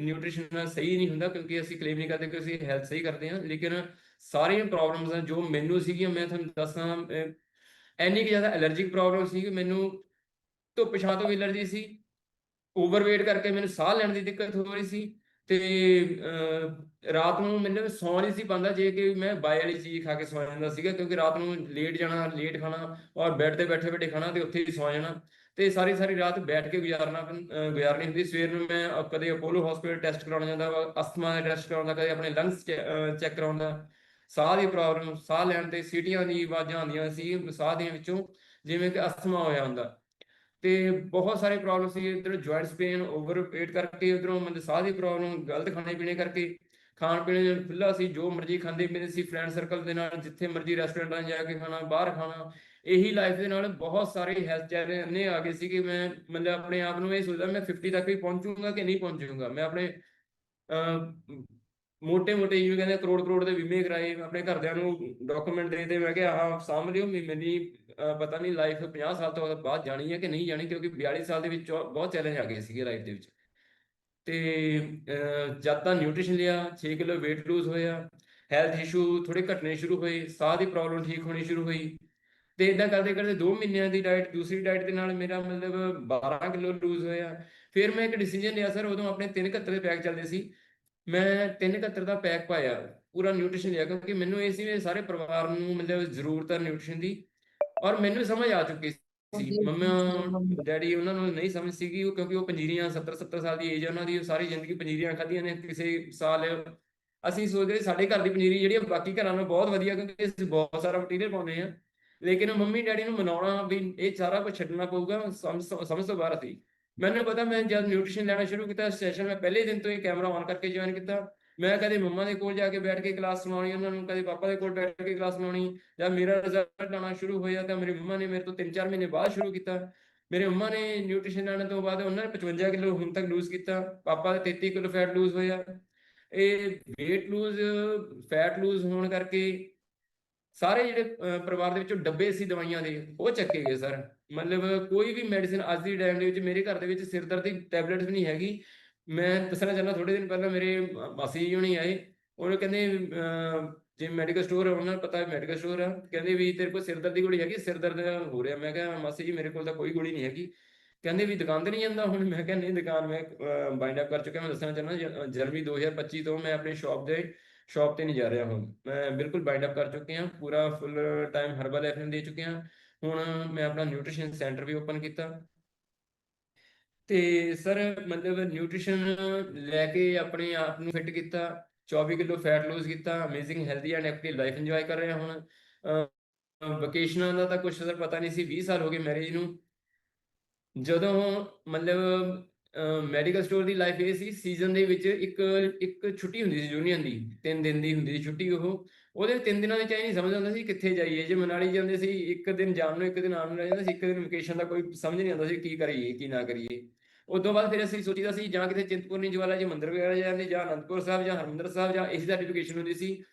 ਨਿਊਟ੍ਰੀਸ਼ਨ ਸਹੀ ਨਹੀਂ ਹੁੰਦਾ ਕਿਉਂਕਿ ਅਸੀਂ ਕਲੇਮ ਨਹੀਂ ਕਰਦੇ ਕਿ ਅਸੀਂ ਹੈਲਥ ਸਹੀ ਕਰਦੇ ਹਾਂ ਲੇਕਿਨ ਸਾਰੀਆਂ ਪ੍ਰੋਬਲਮਸ ਜੋ ਮੈਨੂੰ ਸੀਗੀਆਂ ਮੈਂ ਤੁਹਾਨੂੰ ਦੱਸਾਂ ਅਹ, ਕਿ ਜ਼ਿਆਦਾ ਐਲਰਜੀਕ ਪ੍ਰੋਬਲਮ ਸੀ ਕਿ ਮੈਨੂੰ ਧੁੱਪ ਛਾਂ ਤੋਂ ਵੀ ਐਲਰਜੀ ਸੀ ਓਵਰਵੇਟ ਕਰਕੇ ਮੈਨੂੰ ਸਾਹ ਲੈਣ ਦੀ ਦਿੱਕਤ ਹੋ ਰਹੀ ਸੀ ਤੇ ਰਾਤ ਨੂੰ ਮੈਨੂੰ ਸੌਂ ਨਹੀਂ ਸੀ ਪਾਉਂਦਾ ਜੇ ਕਿ ਮੈਂ ਬਾਏ ਵਾਲੀ ਚੀਜ਼ ਖਾ ਕੇ ਸੌਂ ਜਾਂਦਾ ਸੀਗਾ ਕਿਉਂਕਿ ਰਾਤ ਨੂੰ ਲੇਟ ਜਾਣਾ ਲੇਟ ਖਾਣਾ ਔਰ ਬੈੱਡ ਤੇ ਬੈਠੇ ਬੈਠੇ ਖਾਣਾ ਤੇ ਉੱਥੇ ਹੀ ਸੌਂ ਜਾਣਾ। ਤੇ ਸਾਰੀ ਸਾਰੀ ਰਾਤ ਬੈਠ ਕੇ ਗੁਜ਼ਾਰਨਾ ਗੁਜ਼ਾਰਨੀ ਹੁੰਦੀ। ਸਵੇਰ ਨੂੰ ਮੈਂ ਕਦੇ ਅਪੋਲੋ ਹਸਪੀਟਲ ਟੈਸਟ ਕਰਾਉਣ ਜਾਂਦਾ ਵਾ ਅਸਥਮਾ ਦਾ ਟੈਸਟ ਕਰਾਉਂਦਾ ਕਦੇ ਆਪਣੇ ਲੰਗਸ ਚੈੱਕ ਕਰਾਉਂਦਾ ਸਾਹ ਦੀ ਪ੍ਰੋਬਲਮ ਸਾਹ ਲੈਣ ਤੇ ਸੀਟੀਆਂ ਦੀ ਆਵਾਜ਼ਾਂ ਆਉਂਦੀਆਂ ਸੀ, ਸਾਹ ਦੀਆਂ ਵਿੱਚੋਂ ਜਿਵੇਂ ਕਿ ਅਸਥਮਾ ਹੋਇਆ ਹੁੰਦਾ। ਤੇ ਬਹੁਤ ਸਾਰੇ ਪ੍ਰੋਬਲਮ ਸੀ, ਇਧਰ ਜੁਆਇੰਟਸ ਪੇਨ ਓਵਰਵੇਟ ਕਰਕੇ, ਉਧਰੋਂ ਮਤਲਬ ਸਾਹ ਦੀ ਪ੍ਰੋਬਲਮ ਗਲਤ ਖਾਣੇ ਪੀਣੇ ਕਰਕੇ। ਖਾਣ ਪੀਣ ਦੇ ਖੁੱਲਾ ਸੀ, ਜੋ ਮਰਜ਼ੀ ਖਾਂਦੇ ਪੀਂਦੇ ਸੀ ਫਰੈਂਡ ਸਰਕਲ ਦੇ ਨਾਲ, ਜਿੱਥੇ ਮਰਜ਼ੀ ਰੈਸਟੋਰੈਂਟਾਂ ਜਾ ਕੇ ਖਾਣਾ, ਬਾਹਰ ਖਾਣਾ, ਇਹੀ ਲਾਈਫ ਦੇ ਨਾਲ ਬਹੁਤ ਸਾਰੇ ਹੈਲਥ ਚੈਲੰਜ ਇੰਨੇ ਆ ਗਏ ਸੀ ਕਿ ਮੈਂ ਮਤਲਬ ਆਪਣੇ ਆਪ ਨੂੰ ਇਹ ਸੋਚਦਾ ਮੈਂ 50 ਤੱਕ ਵੀ ਪਹੁੰਚੂਗਾ ਕਿ ਨਹੀਂ ਪਹੁੰਚੂਗਾ। ਮੈਂ ਆਪਣੇ ਮੋਟੇ ਮੋਟੇ ਜਿਵੇਂ ਕਹਿੰਦੇ ਕਰੋੜ ਕਰੋੜ ਦੇ ਬੀਮੇ ਕਰਾਏ, ਆਪਣੇ ਘਰਦਿਆਂ ਨੂੰ ਡਾਕੂਮੈਂਟ ਦੇ ਤੇ ਮੈਂ ਕਿਹਾ, ਆਹ ਸਾਂਭ ਲਿਓ ਮੈਨੂੰ ਪਤਾ ਨਹੀਂ ਲਾਈਫ 50 ਸਾਲ ਤੋਂ ਬਾਅਦ ਜਾਣੀ ਹੈ ਕਿ ਨਹੀਂ ਜਾਣੀ, ਕਿਉਂਕਿ 42 ਸਾਲ ਦੇ ਵਿੱਚ ਬਹੁਤ ਚੈਲੰਜ ਆ ਗਏ ਸੀਗੇ ਲਾਈਫ ਦੇ ਵਿੱਚ। ਤੇ ਜਦ ਤਾਂ ਨਿਊਟ੍ਰੀਸ਼ਨ ਲਿਆ 6 ਕਿਲੋ weight lose ਹੋਇਆ ਹੈਲਥ ਇਸ਼ੂ ਥੋੜੇ ਘਟਨੇ ਸ਼ੁਰੂ ਹੋਏ, ਸਾਹ ਦੀ ਪ੍ਰੋਬਲਮ ਠੀਕ ਹੋਣੀ ਸ਼ੁਰੂ ਹੋਈ। ਤੇ ਇਦਾਂ ਕਰਦੇ ਕਰਦੇ 2 ਮਹੀਨਿਆਂ ਦੀ ਡਾਈਟ ਦੂਸਰੀ ਡਾਈਟ ਦੇ ਨਾਲ ਮੇਰਾ ਮਤਲਬ 12 ਕਿਲੋ ਲੂਜ਼ ਹੋਇਆ। ਫਿਰ ਮੈਂ ਇੱਕ ਡਿਸੀਜਨ ਲਿਆ ਸਰ ਉਦੋਂ ਆਪਣੇ 371 ਦੇ ਪੈਕ ਚੱਲਦੇ ਸੀ। ਮੈਂ 371 ਦਾ ਪੈਕ ਪਾਇਆ, ਪੂਰਾ ਨਿਊਟ੍ਰੀਸ਼ਨ ਲਿਆ, ਕਿਉਂਕਿ ਮੈਨੂੰ ਇਹ ਸੀ ਵੀ ਸਾਰੇ ਪਰਿਵਾਰ ਨੂੰ ਮਤਲਬ ਜ਼ਰੂਰਤ ਹੈ ਨਿਊਟ੍ਰੀਸ਼ਨ ਦੀ। ਔਰ ਮੈਨੂੰ ਸਮਝ ਆ ਚੁੱਕੀ ਸੀ ਮੰਮਾ ਡੈਡੀ ਉਹਨਾਂ ਨੂੰ ਨਹੀਂ ਸਮਝ ਸੀਗੀ ਉਹ ਕਿਉਂਕਿ ਉਹ ਪੰਜੀਰੀਆਂ 70 70 ਸਾਲ ਦੀ ਏਜ ਹੈ ਉਹਨਾਂ ਦੀ ਉਹ ਸਾਰੀ ਜ਼ਿੰਦਗੀ ਪੰਜੀਰੀਆਂ ਖਾਧੀਆਂ ਨੇ ਕਿਸੇ ਸਾਲ। ਅਸੀਂ ਸੋਚਦੇ ਸਾਡੇ ਘਰ ਦੀ ਪੰਜੀਰੀ ਜਿਹੜੀ ਬਾਕੀ ਘਰਾਂ ਨਾਲੋਂ ਬਹੁਤ ਵਧੀਆ ਕਿਉਂਕਿ ਅਸੀਂ ਬਹੁਤ ਸਾਰਾ ਮਟੀਰੀਅਲ ਪਾਉਂਦੇ ਆ। ਲੇਕਿਨ ਮੰਮੀ ਡੈਡੀ ਨੂੰ ਮਨਾਉਣਾ ਵੀ ਇਹ ਸਾਰਾ ਕੁਝ ਛੱਡਣਾ ਪਊਗਾ ਸਮਝ ਤੋਂ- ਸਮਝ ਤੋਂ ਬਾਹਰ ਸੀ। ਮੈਨੂੰ ਪਤਾ ਮੈਂ ਜਦ ਨਿਊਟ੍ਰੀਸ਼ਨ ਲੈਣਾ ਸ਼ੁਰੂ ਕੀਤਾ ਸੈਸ਼ਨ ਮੈਂ ਪਹਿਲੇ ਦਿਨ ਤੋਂ ਹੀ ਕੈਮਰਾ ਔਨ ਕਰਕੇ ਜੁਆਇਨ ਕੀਤਾ। ਮੈਂ ਕਦੇ ਮੰਮਾ ਦੇ ਕੋਲ ਜਾ ਕੇ ਬੈਠ ਕੇ ਕਲਾਸ ਸੁਣਾਉਣੀ, ਉਹਨਾਂ ਨੂੰ ਕਦੇ ਪਾਪਾ ਦੇ ਕੋਲ ਬੈਠ ਕੇ ਕਲਾਸ ਸੁਣਾਉਣੀ ਜਦ ਮੇਰਾ ਰਿਜ਼ਲਟ ਆਉਣਾ ਸ਼ੁਰੂ ਹੋਇਆ ਤਾਂ ਮੇਰੀ ਮੰਮਾ ਨੇ ਮੇਰੇ ਤੋਂ 3-4 ਮਹੀਨੇ ਬਾਅਦ ਸ਼ੁਰੂ ਕੀਤਾ। ਮੇਰੇ ਮੰਮਾ ਨੇ ਨਿਊਟ੍ਰੀਸ਼ਨ ਲੈਣ ਤੋਂ ਬਾਅਦ ਉਹਨਾਂ ਨੇ 55 ਕਿਲੋ ਹੁਣ ਤੱਕ ਲੂਜ਼ ਕੀਤਾ, ਪਾਪਾ ਦਾ 33 ਕਿਲੋ ਫੈਟ ਲੂਜ਼ ਹੋਇਆ। ਇਹ weight ਲੂਜ਼ ਫੈਟ ਲੂਜ਼ ਹੋਣ ਕਰਕੇ ਸਾਰੇ ਜਿਹੜੇ ਪਰਿਵਾਰ ਦੇ ਵਿੱਚੋਂ ਡੱਬੇ ਸੀ ਦਵਾਈਆਂ ਦੇ, ਉਹ ਚੱਕੇ ਗਏ ਸਰ। ਮਤਲਬ ਕੋਈ ਵੀ ਮੈਡੀਸਿਨ ਅੱਜ ਦੀ ਟਾਈਮ ਦੇ ਵਿੱਚ ਮੇਰੇ ਘਰ ਦੇ ਵਿੱਚ ਸਿਰ ਦਰਦ ਦੀ ਟੈਬਲੇਟ ਵੀ ਨਹੀਂ ਹੈਗੀ। ਮੈਂ ਦੱਸਣਾ ਚਾਹੁੰਦਾ ਥੋੜੇ ਦਿਨ ਪਹਿਲਾਂ ਮੇਰੇ ਮਾਸੀ ਜੀ ਹੁਣੀ ਆਏ। ਉਹ ਕਹਿੰਦੇ ਜੇ ਮੈਡੀਕਲ ਸਟੋਰ ਹੈ ਉਹਨਾਂ ਨੂੰ ਪਤਾ ਮੈਡੀਕਲ ਸਟੋਰ ਆ। ਕਹਿੰਦੇ ਵੀ ਤੇਰੇ ਕੋਲ ਸਿਰ ਦਰਦ ਦੀ ਗੋਲੀ ਹੈਗੀ, ਸਿਰ ਦਰਦ ਹੋ ਰਿਹਾ। ਮੈਂ ਕਿਹਾ, ਮਾਸੀ ਜੀ, ਮੇਰੇ ਕੋਲ ਤਾਂ ਕੋਈ ਗੋਲੀ ਨਹੀਂ ਹੈਗੀ। ਕਹਿੰਦੇ ਵੀ ਦੁਕਾਨ ਤੇ ਨਹੀਂ ਜਾਂਦਾ ਹੁਣ। ਮੈਂ ਕਿਹਾ, ਨਹੀਂ, ਦੁਕਾਨ ਮੈਂ ਬਾਈਂਡ ਅਪ ਕਰ ਚੁੱਕਿਆ। ਮੈਂ ਦੱਸਣਾ ਚਾਹੁੰਦਾ, ਜ- ਜਨਵਰੀ 2025 ਤੋਂ ਮੈਂ ਆਪਣੀ ਸ਼ਾਪ ਦੇ ਸ਼ਾਪ ਤੇ ਨਹੀਂ ਜਾ ਰਿਹਾ ਹੁਣ। ਮੈਂ ਬਿਲਕੁਲ ਬਾਈਂਡ ਅਪ ਕਰ ਚੁੱਕੇ ਹਾਂ। ਪੂਰਾ ਫੁੱਲ ਟਾਈਮ ਹਰਬਲ ਐਫ ਦੇ ਚੁੱਕੇ ਹਾਂ। ਹੁਣ ਮੈਂ ਆਪਣਾ ਨਿਊਟ੍ਰੀਸ਼ਨ ਸੈਂਟਰ ਵੀ ਓਪਨ ਕੀਤਾ। ਤੇ ਸਰ ਮਤਲਬ ਨਿਊਟ੍ਰੀਸ਼ਨ ਲੈ ਕੇ ਆਪਣੇ ਆਪ ਨੂੰ ਫਿੱਟ ਕੀਤਾ 24 ਕਿਲੋ ਫੈਟ ਲੂਜ਼ ਕੀਤਾ amazing healthy and active life enjoy ਕਰ ਰਿਹਾ ਹੁਣ। ਵਕੇਸ਼ਨਾਂ ਦਾ ਤਾਂ ਕੁਝ ਸਰ ਪਤਾ ਨਹੀਂ ਸੀ 20 ਸਾਲ ਹੋ ਗਏ ਮੈਰਿਜ ਨੂੰ। ਜਦੋਂ ਮਤਲਬ ਮੈਡੀਕਲ ਸਟੋਰ ਦੀ ਲਾਈਫ ਇਹ ਸੀ ਸੀਜ਼ਨ ਦੇ ਵਿੱਚ ਇੱਕ ਇੱਕ ਛੁੱਟੀ ਹੁੰਦੀ ਸੀ ਯੂਨੀਅਨ ਦੀ, ਤਿੰਨ ਦਿਨ ਦੀ ਹੁੰਦੀ ਸੀ ਛੁੱਟੀ ਉਹ। ਉਹਦੇ ਤਿੰਨ ਦਿਨਾਂ ਵਿੱਚ ਇਹ ਨਹੀਂ ਸਮਝ ਆਉਂਦਾ ਸੀ ਕਿੱਥੇ ਜਾਈਏ। ਜੇ ਮਨਾਲੀ ਜਾਂਦੇ ਸੀ, ਇੱਕ ਦਿਨ ਜਾਣ ਨੂੰ, ਇੱਕ ਦਿਨ ਆਉਣ ਨੂੰ ਰਹਿ ਜਾਂਦਾ ਸੀ, ਇੱਕ ਦਿਨ ਵਕੇਸ਼ਨ ਦਾ ਕੋਈ ਸਮਝ ਨਹੀਂ ਆਉਂਦਾ ਸੀ ਕੀ ਕਰੀਏ, ਕੀ ਨਾ ਕਰੀਏ। ਤੋਂ ਬਾਅਦ ਫਿਰ ਅਸੀਂ ਸੋਚੀਦਾ ਸੀ ਜਾਂ ਕਿਤੇ ਚਿੰਤਪੁਰਨੀ ਜਵਾਲਾ ਜੀ ਮੰਦਿਰ ਵਗੈਰਾ ਜਾਂਦੇ ਜਾਂ ਅਨੰਦਪੁਰ ਸਾਹਿਬ ਜਾਂ ਹਰਿਮੰਦਰ ਸਾਹਿਬ ਜਾਂ ਇਸ ਸਾਡੀ ਵਕੇਸ਼ਨ ਹੁੰਦੀ ਸੀ।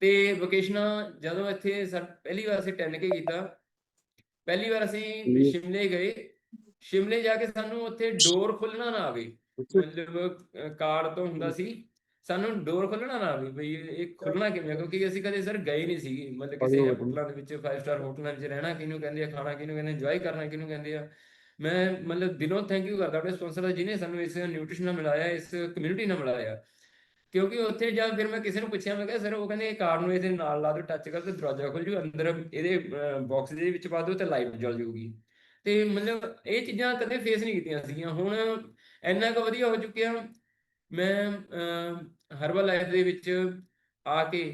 ਤੇ ਵਕੇਸ਼ਨਾਂ ਜਦੋਂ ਇੱਥੇ ਸਾ- ਪਹਿਲੀ ਵਾਰ ਅਸੀਂ 10K ਕੀਤਾ? ਪਹਿਲੀ ਵਾਰ ਅਸੀਂ ਸ਼ਿਮਲੇ ਗਏ। ਸ਼ਿਮਲੇ ਜਾ ਕੇ ਸਾਨੂੰ ਉੱਥੇ ਡੋਰ ਖੁੱਲਣਾ ਨਾ ਆਵੇ। ਮਤਲਬ ਕਾਰਡ ਤੋਂ ਹੁੰਦਾ ਸੀ। ਸਾਨੂੰ ਡੋਰ ਖੋਲਣਾ ਨਾ ਆਵੇ ਬਈ ਇਹ ਖੁੱਲਣਾ ਕਿਵੇਂ ਕਿਉਂਕਿ ਅਸੀਂ ਕਦੇ ਸਰ ਗਏ ਨਹੀਂ ਸੀਗੇ ਮਤਲਬ ਕਿਸੇ ਹੋਟਲਾਂ ਦੇ ਵਿੱਚ 5 ਸਟਾਰ ਹੋਟਲਾਂ ਵਿੱਚ ਰਹਿਣਾ ਕਿਹਨੂੰ ਕਹਿੰਦੇ ਆ ਖਾਣਾ ਕਿਹਨੂੰ ਕਹਿੰਦੇ ਇੰਜੋਏ ਕਰਨਾ ਕਿਹਨੂੰ ਕਹਿੰਦੇ ਆ? ਮੈਂ ਮਤਲਬ ਦਿਲੋਂ ਥੈਂਕ ਯੂ ਕਰਦਾ ਆਪਣੇ ਸਪਾਂਸਰ ਦਾ ਜਿਹਨੇ ਸਾਨੂੰ ਇਸ ਨਿਊਟ੍ਰੀਸ਼ਨ ਨਾਲ ਮਿਲਾਇਆ, ਇਸ ਕਮਿਊਨਿਟੀ ਨਾਲ ਮਿਲਾਇਆ। ਕਿਉਂਕਿ ਉੱਥੇ ਜਦ ਫਿਰ ਮੈਂ ਕਿਸੇ ਨੂੰ ਪੁੱਛਿਆ, ਮੈਂ ਕਿਹਾ ਸਰ ਉਹ ਕਹਿੰਦੇ ਇਹ ਕਾਰਡ ਨੂੰ ਇਹਦੇ ਨਾਲ ਲਾ ਦਿਓ ਟੱਚ ਕਰ ਤੇ ਦਰਵਾਜ਼ਾ ਖੁੱਲ ਜੂ, ਅੰਦਰ ਇਹਦੇ ਬਾਕਸ ਦੇ ਵਿੱਚ ਪਾ ਦਿਓ ਤੇ ਲਾਈਟ ਜਲ ਜੂਗੀ। ਤੇ ਮਤਲਬ ਇਹ ਚੀਜ਼ਾਂ ਕਦੇ ਫੇਸ ਨਹੀਂ ਕੀਤੀਆਂ ਸੀਗੀਆਂ। ਹੁਣ ਇੰਨਾ ਕੁ ਵਧੀਆ ਹੋ ਚੁੱਕਿਆ, ਮੈਂ ਹਰਬਲ ਲਾਈਫ ਦੇ ਵਿੱਚ ਆ ਕੇ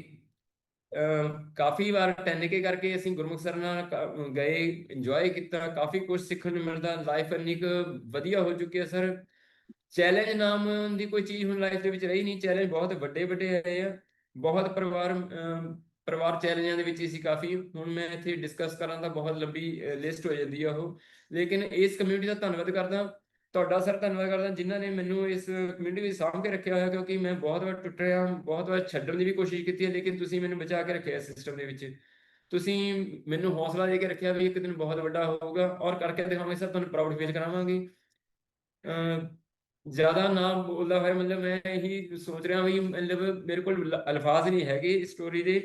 ਕਾਫੀ ਵਾਰ 10K ਕਰਕੇ ਅਸੀਂ ਗੁਰਮੁਖ ਸਰ ਨਾਲ ਗਏ ਇੰਜੋਏ ਕੀਤਾ, ਕਾਫੀ ਕੁਝ ਸਿੱਖਣ ਨੂੰ ਮਿਲਦਾ ਲਾਈਫ ਇੰਨੀ ਕੁ ਵਧੀਆ ਹੋ ਚੁੱਕੀ ਹੈ ਸਰ। ਚੈਲੰਜ ਨਾਮ ਦੀ ਕੋਈ ਚੀਜ਼ ਹੁਣ ਲਾਈਫ ਦੇ ਵਿੱਚ ਰਹੀ ਨਹੀਂ ਚੈਲੰਜ ਬਹੁਤ ਵੱਡੇ ਵੱਡੇ ਆਏ ਆ। ਬਹੁਤ ਪਰਿਵਾਰ ਪਰਿਵਾਰ ਚੈਲੰਜਾਂ ਦੇ ਵਿੱਚ ਹੀ ਸੀ ਕਾਫੀ। ਹੁਣ ਮੈਂ ਇੱਥੇ ਡਿਸਕਸ ਕਰਾਂ ਤਾਂ ਬਹੁਤ ਲੰਬੀ ਲਿਸਟ ਹੋ ਜਾਂਦੀ ਆ ਉਹ। ਲੇਕਿਨ ਇਸ ਕਮਿਊਨਿਟੀ ਦਾ ਧੰਨਵਾਦ ਕਰਦਾ। ਤੁਹਾਡਾ ਸਰ ਧੰਨਵਾਦ ਕਰਦਾ, ਜਿਨ੍ਹਾਂ ਨੇ ਮੈਨੂੰ ਇਸ ਕਮਿਊਨਿਟੀ ਵਿੱਚ ਸਾਂਭ ਕੇ ਰੱਖਿਆ ਹੋਇਆ, ਕਿਉਂਕਿ ਮੈਂ ਬਹੁਤ ਵਾਰ ਟੁੱਟ ਰਿਹਾ, ਬਹੁਤ ਵਾਰ ਛੱਡਣ ਦੀ ਵੀ ਕੋਸ਼ਿਸ਼ ਕੀਤੀ ਹੈ, ਲੇਕਿਨ ਤੁਸੀਂ ਮੈਨੂੰ ਬਚਾ ਕੇ ਰੱਖਿਆ ਸਿਸਟਮ ਦੇ ਵਿੱਚ। ਤੁਸੀਂ ਮੈਨੂੰ ਹੌਸਲਾ ਦੇ ਕੇ ਰੱਖਿਆ ਵੀ ਇੱਕ ਦਿਨ ਬਹੁਤ ਵੱਡਾ ਹੋਊਗਾ, ਔਰ ਕਰਕੇ ਦਿਖਾਵਾਂਗੇ, ਸਰ, ਤੁਹਾਨੂੰ ਪ੍ਰਾਊਡ ਫੀਲ ਕਰਾਵਾਂਗੇ। ਜ਼ਿਆਦਾ ਨਾ ਬੋਲਦਾ ਹੋਇਆ ਮਤਲਬ ਮੈਂ ਇਹੀ ਸੋਚ ਰਿਹਾ ਵੀ ਮਤਲਬ ਮੇਰੇ ਕੋਲ ਅਲਫਾਜ਼ ਨਹੀਂ ਹੈਗੇ ਸਟੋਰੀ ਦੇ।